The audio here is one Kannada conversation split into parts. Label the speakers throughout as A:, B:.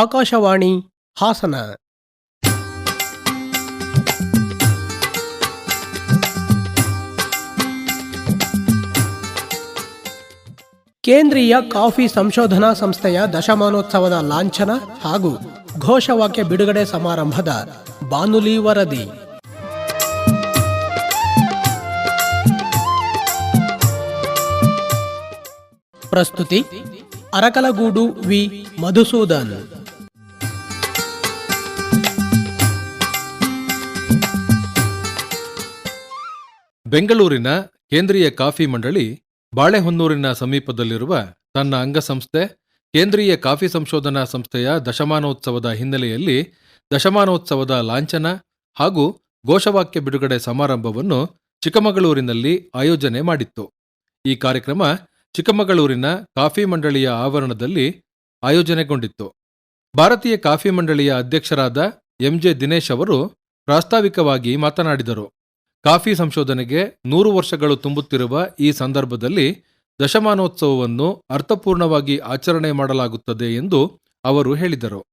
A: ಆಕಾಶವಾಣಿ ಹಾಸನ. ಕೇಂದ್ರೀಯ ಕಾಫಿ ಸಂಶೋಧನಾ ಸಂಸ್ಥೆಯ ದಶಮಾನೋತ್ಸವದ ಲಾಂಛನ ಹಾಗೂ ಘೋಷವಾಕ್ಯ ಬಿಡುಗಡೆ ಸಮಾರಂಭದ ಬಾನುಲಿ ವರದಿ. ಪ್ರಸ್ತುತಿ ಅರಕಲಗೂಡು ವಿ. ಮಧುಸೂದನ್.
B: ಬೆಂಗಳೂರಿನ ಕೇಂದ್ರೀಯ ಕಾಫಿ ಮಂಡಳಿ ಬಾಳೆಹೊನ್ನೂರಿನ ಸಮೀಪದಲ್ಲಿರುವ ತನ್ನ ಅಂಗಸಂಸ್ಥೆ, ಕೇಂದ್ರೀಯ ಕಾಫಿ ಸಂಶೋಧನಾ ಸಂಸ್ಥೆಯ ದಶಮಾನೋತ್ಸವದ ಹಿನ್ನೆಲೆಯಲ್ಲಿ ದಶಮಾನೋತ್ಸವದ ಲಾಂಛನ ಹಾಗೂ ಘೋಷವಾಕ್ಯ ಬಿಡುಗಡೆ ಸಮಾರಂಭವನ್ನು ಚಿಕ್ಕಮಗಳೂರಿನಲ್ಲಿ ಆಯೋಜನೆ ಮಾಡಿತ್ತು. ಈ ಕಾರ್ಯಕ್ರಮ ಚಿಕ್ಕಮಗಳೂರಿನ ಕಾಫಿ ಮಂಡಳಿಯ ಆವರಣದಲ್ಲಿ ಆಯೋಜನೆಗೊಂಡಿತ್ತು. ಭಾರತೀಯ ಕಾಫಿ ಮಂಡಳಿಯ ಅಧ್ಯಕ್ಷರಾದ ಎಂಜೆ ದಿನೇಶ್ ಅವರು ಪ್ರಾಸ್ತಾವಿಕವಾಗಿ ಮಾತನಾಡಿದರು. ಕಾಫಿ ಸಂಶೋಧನೆಗೆ ನೂರು ವರ್ಷಗಳು ತುಂಬುತ್ತಿರುವ ಈ ಸಂದರ್ಭದಲ್ಲಿ ದಶಮಾನೋತ್ಸವವನ್ನು ಅರ್ಥಪೂರ್ಣವಾಗಿ ಆಚರಣೆ ಮಾಡಲಾಗುತ್ತದೆ ಎಂದು ಅವರು ಹೇಳಿದರು.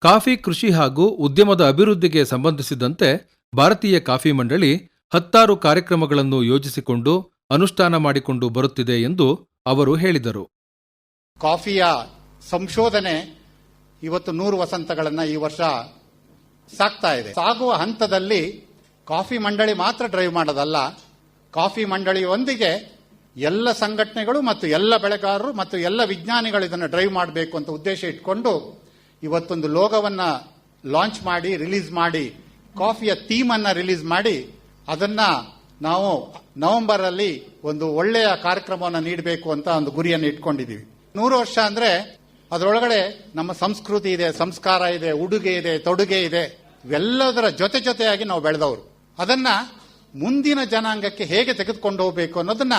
B: ಕಾಫಿ ಕೃಷಿ ಹಾಗೂ ಉದ್ಯಮದ ಅಭಿವೃದ್ಧಿಗೆ ಸಂಬಂಧಿಸಿದಂತೆ ಭಾರತೀಯ ಕಾಫಿ ಮಂಡಳಿ ಹತ್ತಾರು ಕಾರ್ಯಕ್ರಮಗಳನ್ನು ಯೋಜಿಸಿಕೊಂಡು ಅನುಷ್ಠಾನ ಮಾಡಿಕೊಂಡು ಬರುತ್ತಿದೆ ಎಂದು ಅವರು ಹೇಳಿದರು.
C: ಕಾಫಿಯ ಸಂಶೋಧನೆ ಇವತ್ತು ನೂರು ವಸಂತಗಳನ್ನು ಈ ವರ್ಷ ಸಾಕ್ತಾ ಇದೆ. ಸಾಗುವ ಹಂತದಲ್ಲಿ ಕಾಫಿ ಮಂಡಳಿ ಮಾತ್ರ ಡ್ರೈವ್ ಮಾಡೋದಲ್ಲ, ಕಾಫಿ ಮಂಡಳಿಯೊಂದಿಗೆ ಎಲ್ಲ ಸಂಘಟನೆಗಳು ಮತ್ತು ಎಲ್ಲ ಬೆಳೆಗಾರರು ಮತ್ತು ಎಲ್ಲ ವಿಜ್ಞಾನಿಗಳು ಇದನ್ನು ಡ್ರೈವ್ ಮಾಡಬೇಕು ಅಂತ ಉದ್ದೇಶ ಇಟ್ಕೊಂಡು ಇವತ್ತೊಂದು ಲೋಗವನ್ನು ಲಾಂಚ್ ಮಾಡಿ, ರಿಲೀಸ್ ಮಾಡಿ, ಕಾಫಿಯ ಥೀಮ್ ಅನ್ನ ರಿಲೀಸ್ ಮಾಡಿ, ಅದನ್ನ ನಾವು ನವೆಂಬರ್ ಅಲ್ಲಿ ಒಂದು ಒಳ್ಳೆಯ ಕಾರ್ಯಕ್ರಮವನ್ನು ನೀಡಬೇಕು ಅಂತ ಒಂದು ಗುರಿಯನ್ನು ಇಟ್ಕೊಂಡಿದ್ದೀವಿ. ನೂರು ವರ್ಷ ಅಂದ್ರೆ ಅದರೊಳಗಡೆ ನಮ್ಮ ಸಂಸ್ಕೃತಿ ಇದೆ, ಸಂಸ್ಕಾರ ಇದೆ, ಉಡುಗೆ ಇದೆ, ತೊಡುಗೆ ಇದೆ, ಇವೆಲ್ಲದರ ಜೊತೆ ಜೊತೆಯಾಗಿ ನಾವು ಬೆಳೆದವರು. ಅದನ್ನ ಮುಂದಿನ ಜನಾಂಗಕ್ಕೆ ಹೇಗೆ ತೆಗೆದುಕೊಂಡು ಹೋಗಬೇಕು ಅನ್ನೋದನ್ನ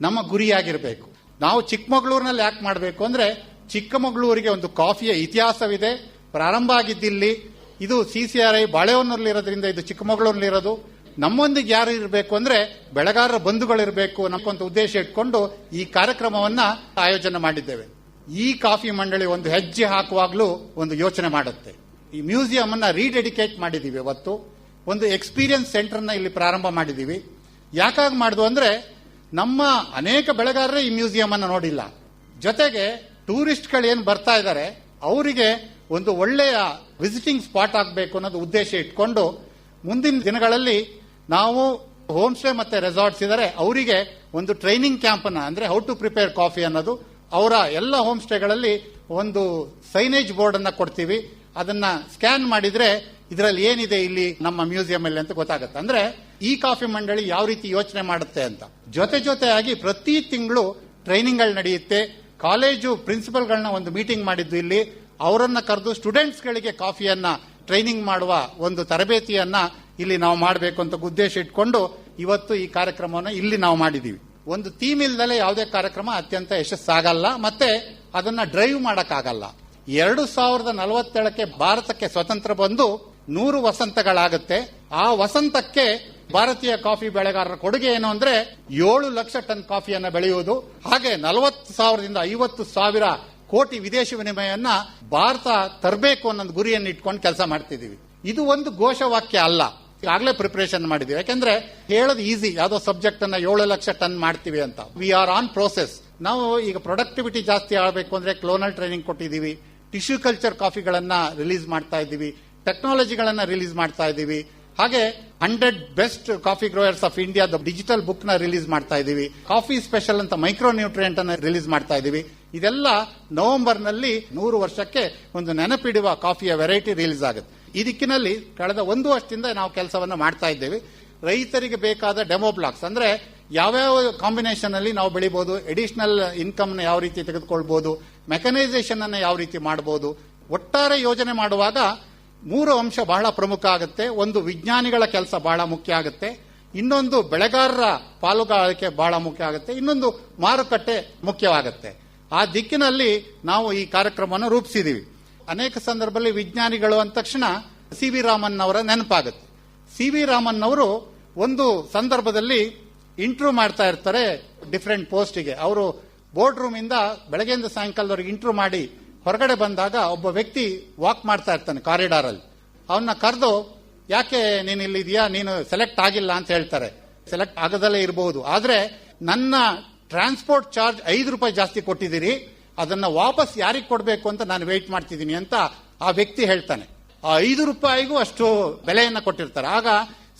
C: ನಮ್ಮ ಗುರಿಯಾಗಿರಬೇಕು. ನಾವು ಚಿಕ್ಕಮಗಳೂರಿನಲ್ಲಿ ಯಾಕೆ ಮಾಡಬೇಕು ಅಂದ್ರೆ ಚಿಕ್ಕಮಗಳೂರಿಗೆ ಒಂದು ಕಾಫಿಯ ಇತಿಹಾಸವಿದೆ, ಪ್ರಾರಂಭ ಆಗಿದ್ದಿಲ್ಲಿ. ಇದು ಸಿ ಸಿ ಆರ್ ಐ ಬಾಳೆಹೊನ್ನೂರಲ್ಲಿರೋದ್ರಿಂದ ಇದು ಚಿಕ್ಕಮಗಳೂರಿನಲ್ಲಿರೋದು ನಮ್ಮೊಂದಿಗೆ ಯಾರು ಇರಬೇಕು ಅಂದ್ರೆ ಬೆಳೆಗಾರರ ಬಂಧುಗಳಿರಬೇಕು ನಮ್ಮಂತ ಉದ್ದೇಶ ಇಟ್ಕೊಂಡು ಈ ಕಾರ್ಯಕ್ರಮವನ್ನ ಆಯೋಜನೆ ಮಾಡಿದ್ದೇವೆ. ಈ ಕಾಫಿ ಮಂಡಳಿ ಒಂದು ಹೆಜ್ಜೆ ಹಾಕುವಾಗಲೂ ಒಂದು ಯೋಚನೆ ಮಾಡುತ್ತೆ. ಈ ಮ್ಯೂಸಿಯಂ ಅನ್ನ ರೀಡೆಡಿಕೇಟ್ ಮಾಡಿದೀವಿ ಇವತ್ತು ಒಂದು ಎಕ್ಸ್ಪೀರಿಯನ್ಸ್ ಸೆಂಟರ್ನ ಇಲ್ಲಿ ಪ್ರಾರಂಭ ಮಾಡಿದ್ದೀವಿ ಯಾಕಾಗಿ ಮಾಡಿದ್ವು ಅಂದ್ರೆ, ನಮ್ಮ ಅನೇಕ ಬೆಳೆಗಾರರೇ ಈ ಮ್ಯೂಸಿಯಂ ಅನ್ನು ನೋಡಿಲ್ಲ. ಜೊತೆಗೆ ಟೂರಿಸ್ಟ್ಗಳು ಏನು ಬರ್ತಾ ಇದ್ದಾರೆ ಅವರಿಗೆ ಒಂದು ಒಳ್ಳೆಯ ವಿಸಿಟಿಂಗ್ ಸ್ಪಾಟ್ ಆಗಬೇಕು ಅನ್ನೋದು ಉದ್ದೇಶ ಇಟ್ಕೊಂಡು, ಮುಂದಿನ ದಿನಗಳಲ್ಲಿ ನಾವು ಹೋಮ್ ಸ್ಟೇ ಮತ್ತೆ ರೆಸಾರ್ಟ್ಸ್ ಇದ್ದಾರೆ ಅವರಿಗೆ ಒಂದು ಟ್ರೈನಿಂಗ್ ಕ್ಯಾಂಪ್ ಅನ್ನ ಅಂದ್ರೆ ಹೌ ಟು ಪ್ರಿಪೇರ್ ಕಾಫಿ ಅನ್ನೋದು, ಅವರ ಎಲ್ಲ ಹೋಮ್ ಸ್ಟೇಗಳಲ್ಲಿ ಒಂದು ಸೈನೇಜ್ ಬೋರ್ಡ್ ಅನ್ನ ಕೊಡ್ತೀವಿ. ಅದನ್ನ ಸ್ಕ್ಯಾನ್ ಮಾಡಿದ್ರೆ ಇದರಲ್ಲಿ ಏನಿದೆ ಇಲ್ಲಿ ನಮ್ಮ ಮ್ಯೂಸಿಯಂ ಅಲ್ಲಿ ಅಂತ ಗೊತ್ತಾಗುತ್ತೆ. ಅಂದ್ರೆ ಈ ಕಾಫಿ ಮಂಡಳಿ ಯಾವ ರೀತಿ ಯೋಚನೆ ಮಾಡುತ್ತೆ ಅಂತ. ಜೊತೆ ಜೊತೆಯಾಗಿ ಪ್ರತಿ ತಿಂಗಳು ಟ್ರೈನಿಂಗ್ಗಳು ನಡೆಯುತ್ತೆ. ಕಾಲೇಜು ಪ್ರಿನ್ಸಿಪಲ್ಗಳನ್ನ ಒಂದು ಮೀಟಿಂಗ್ ಮಾಡಿದ್ದು ಇಲ್ಲಿ. ಅವರನ್ನ ಕರೆದು ಸ್ಟೂಡೆಂಟ್ಸ್ ಗಳಿಗೆ ಕಾಫಿಯನ್ನ ಟ್ರೈನಿಂಗ್ ಮಾಡುವ ಒಂದು ತರಬೇತಿಯನ್ನ ಇಲ್ಲಿ ನಾವು ಮಾಡಬೇಕು ಅಂತ ಉದ್ದೇಶ ಇಟ್ಕೊಂಡು ಇವತ್ತು ಈ ಕಾರ್ಯಕ್ರಮವನ್ನು ಇಲ್ಲಿ ನಾವು ಮಾಡಿದೀವಿ ಒಂದು ಥೀಮ್ ಇಲ್ದಲೆ ಯಾವುದೇ ಕಾರ್ಯಕ್ರಮ ಅತ್ಯಂತ ಯಶಸ್ಸಾಗಲ್ಲ. ಮತ್ತೆ ಅದನ್ನ ಡ್ರೈವ್ ಮಾಡಕ್ಕಾಗಲ್ಲ. ಎರಡು ಸಾವಿರದ ನಲವತ್ತೇಳಕ್ಕೆ ಭಾರತಕ್ಕೆ ಸ್ವತಂತ್ರ ಬಂದು ನೂರು ವಸಂತಗಳಾಗುತ್ತೆ. ಆ ವಸಂತಕ್ಕೆ ಭಾರತೀಯ ಕಾಫಿ ಬೆಳೆಗಾರರ ಕೊಡುಗೆ ಏನು ಅಂದ್ರೆ ಏಳು ಲಕ್ಷ ಟನ್ ಕಾಫಿಯನ್ನು ಬೆಳೆಯುವುದು. ಹಾಗೆ ನಲವತ್ತು ಸಾವಿರದಿಂದ ಐವತ್ತು ಸಾವಿರ ಕೋಟಿ ವಿದೇಶಿ ವಿನಿಮಯವನ್ನ ಭಾರತ ತರಬೇಕು ಅನ್ನೋ ಗುರಿಯನ್ನು ಇಟ್ಕೊಂಡು ಕೆಲಸ ಮಾಡ್ತಿದ್ದೀವಿ. ಇದು ಒಂದು ಘೋಷವಾಕ್ಯ ಅಲ್ಲ. ಈಗಾಗಲೇ ಪ್ರಿಪರೇಷನ್ ಮಾಡಿದೀವಿ ಯಾಕೆಂದ್ರೆ ಹೇಳೋದು ಈಸಿ ಯಾವುದೋ ಸಬ್ಜೆಕ್ಟ್ ಅನ್ನ ಏಳು ಲಕ್ಷ ಟನ್ ಮಾಡ್ತೀವಿ ಅಂತ. ವಿ ಆರ್ ಆನ್ ಪ್ರೋಸೆಸ್ ನಾವು ಈಗ ಪ್ರೊಡಕ್ಟಿವಿಟಿ ಜಾಸ್ತಿ ಆಗಬೇಕು ಅಂದ್ರೆ ಕ್ಲೋನಲ್ ಟ್ರೈನಿಂಗ್ ಕೊಟ್ಟಿದ್ದೀವಿ. ಟಿಶ್ಯೂ ಕಲ್ಚರ್ ಕಾಫಿಗಳನ್ನ ರಿಲೀಸ್ ಮಾಡ್ತಾ ಇದ್ದೀವಿ. ಟೆಕ್ನಾಲಜಿಗಳನ್ನ ರಿಲೀಸ್ ಮಾಡ್ತಾ ಇದ್ದೀವಿ. ಹಾಗೆ hundred best coffee growers of ಇಂಡಿಯಾದ ಡಿಜಿಟಲ್ ಬುಕ್ನ ರಿಲೀಸ್ ಮಾಡ್ತಾ ಇದ್ದೀವಿ. ಕಾಫಿ ಸ್ಪೆಷಲ್ ಅಂತ ಮೈಕ್ರೋ ನ್ಯೂಟ್ರಿಯೆಂಟ್ ಅನ್ನ ರಿಲೀಸ್ ಮಾಡ್ತಾ ಇದ್ದೀವಿ. ಇದೆಲ್ಲ ನವೆಂಬರ್ನಲ್ಲಿ ನೂರು ವರ್ಷಕ್ಕೆ ಒಂದು ನೆನಪಿಡುವ ಕಾಫಿಯ ವೆರೈಟಿ ರಿಲೀಸ್ ಆಗುತ್ತೆ. ಈ ದಿಕ್ಕಿನಲ್ಲಿ ಕಳೆದ ಒಂದು ವರ್ಷದಿಂದ ನಾವು ಕೆಲಸವನ್ನು ಮಾಡ್ತಾ ಇದ್ದೇವೆ. ರೈತರಿಗೆ ಬೇಕಾದ ಡೆಮೋ ಬ್ಲಾಕ್ಸ್ ಅಂದ್ರೆ ಯಾವ್ಯಾವ ಕಾಂಬಿನೇಷನ್ ಅಲ್ಲಿ ನಾವು ಬೆಳಿಬಹುದು ಎಡಿಷನಲ್ ಇನ್ಕಮ್ನ ಯಾವ ರೀತಿ ತೆಗೆದುಕೊಳ್ಬಹುದು ಮೆಕನೈಸೇಷನ್ ಅನ್ನ ಯಾವ ರೀತಿ ಮಾಡಬಹುದು ಒಟ್ಟಾರೆ ಯೋಜನೆ ಮಾಡುವಾಗ ಮೂರು ಅಂಶ ಬಹಳ ಪ್ರಮುಖ ಆಗುತ್ತೆ. ಒಂದು ವಿಜ್ಞಾನಿಗಳ ಕೆಲಸ ಬಹಳ ಮುಖ್ಯ ಆಗುತ್ತೆ. ಇನ್ನೊಂದು ಬೆಳೆಗಾರರ ಪಾಲುಗಾರಿಕೆ ಬಹಳ ಮುಖ್ಯ ಆಗುತ್ತೆ. ಇನ್ನೊಂದು ಮಾರುಕಟ್ಟೆ ಮುಖ್ಯವಾಗುತ್ತೆ. ಆ ದಿಕ್ಕಿನಲ್ಲಿ ನಾವು ಈ ಕಾರ್ಯಕ್ರಮವನ್ನು ರೂಪಿಸಿದೀವಿ. ಅನೇಕ ಸಂದರ್ಭದಲ್ಲಿ ವಿಜ್ಞಾನಿಗಳು ಅಂದ ತಕ್ಷಣ ಸಿ ವಿ ರಾಮನ್ ಅವರ ನೆನಪಾಗುತ್ತೆ. ಸಿ ವಿ ರಾಮನ್ ಅವರು ಒಂದು ಸಂದರ್ಭದಲ್ಲಿ ಇಂಟ್ರೂ ಮಾಡ್ತಾ ಇರ್ತಾರೆ ಡಿಫರೆಂಟ್ ಪೋಸ್ಟಿಗೆ. ಅವರು ಬೋರ್ಡ್ ರೂಮ್ ಇಂದ ಬೆಳಗ್ಗೆಯಿಂದ ಸಾಯಂಕಾಲದವರೆಗೆ ಇಂಟ್ರೂ ಮಾಡಿ ಹೊರಗಡೆ ಬಂದಾಗ ಒಬ್ಬ ವ್ಯಕ್ತಿ ವಾಕ್ ಮಾಡ್ತಾ ಇರ್ತಾನೆ ಕಾರಿಡಾರ್ ಅಲ್ಲಿ ಅವನ್ನ ಕರೆದು, ಯಾಕೆ ನೀನು ಇಲ್ಲಿದೆಯಾ ನೀನು ಸೆಲೆಕ್ಟ್ ಆಗಿಲ್ಲ ಅಂತ ಹೇಳ್ತಾರೆ. ಸೆಲೆಕ್ಟ್ ಆಗದಲ್ಲೇ ಇರಬಹುದು ಆದ್ರೆ ನನ್ನ ಟ್ರಾನ್ಸ್ಪೋರ್ಟ್ ಚಾರ್ಜ್ ಐದು ರೂಪಾಯಿ ಜಾಸ್ತಿ ಕೊಟ್ಟಿದ್ದೀರಿ. ಅದನ್ನ ವಾಪಸ್ ಯಾರಿಗೆ ಕೊಡಬೇಕು ಅಂತ ನಾನು ವೆಯ್ಟ್ ಮಾಡ್ತಿದ್ದೀನಿ ಅಂತ ಆ ವ್ಯಕ್ತಿ ಹೇಳ್ತಾನೆ. ಆ ಐದು ರೂಪಾಯಿಗೂ ಅಷ್ಟು ಬೆಲೆಯನ್ನ ಕೊಟ್ಟಿರ್ತಾರೆ. ಆಗ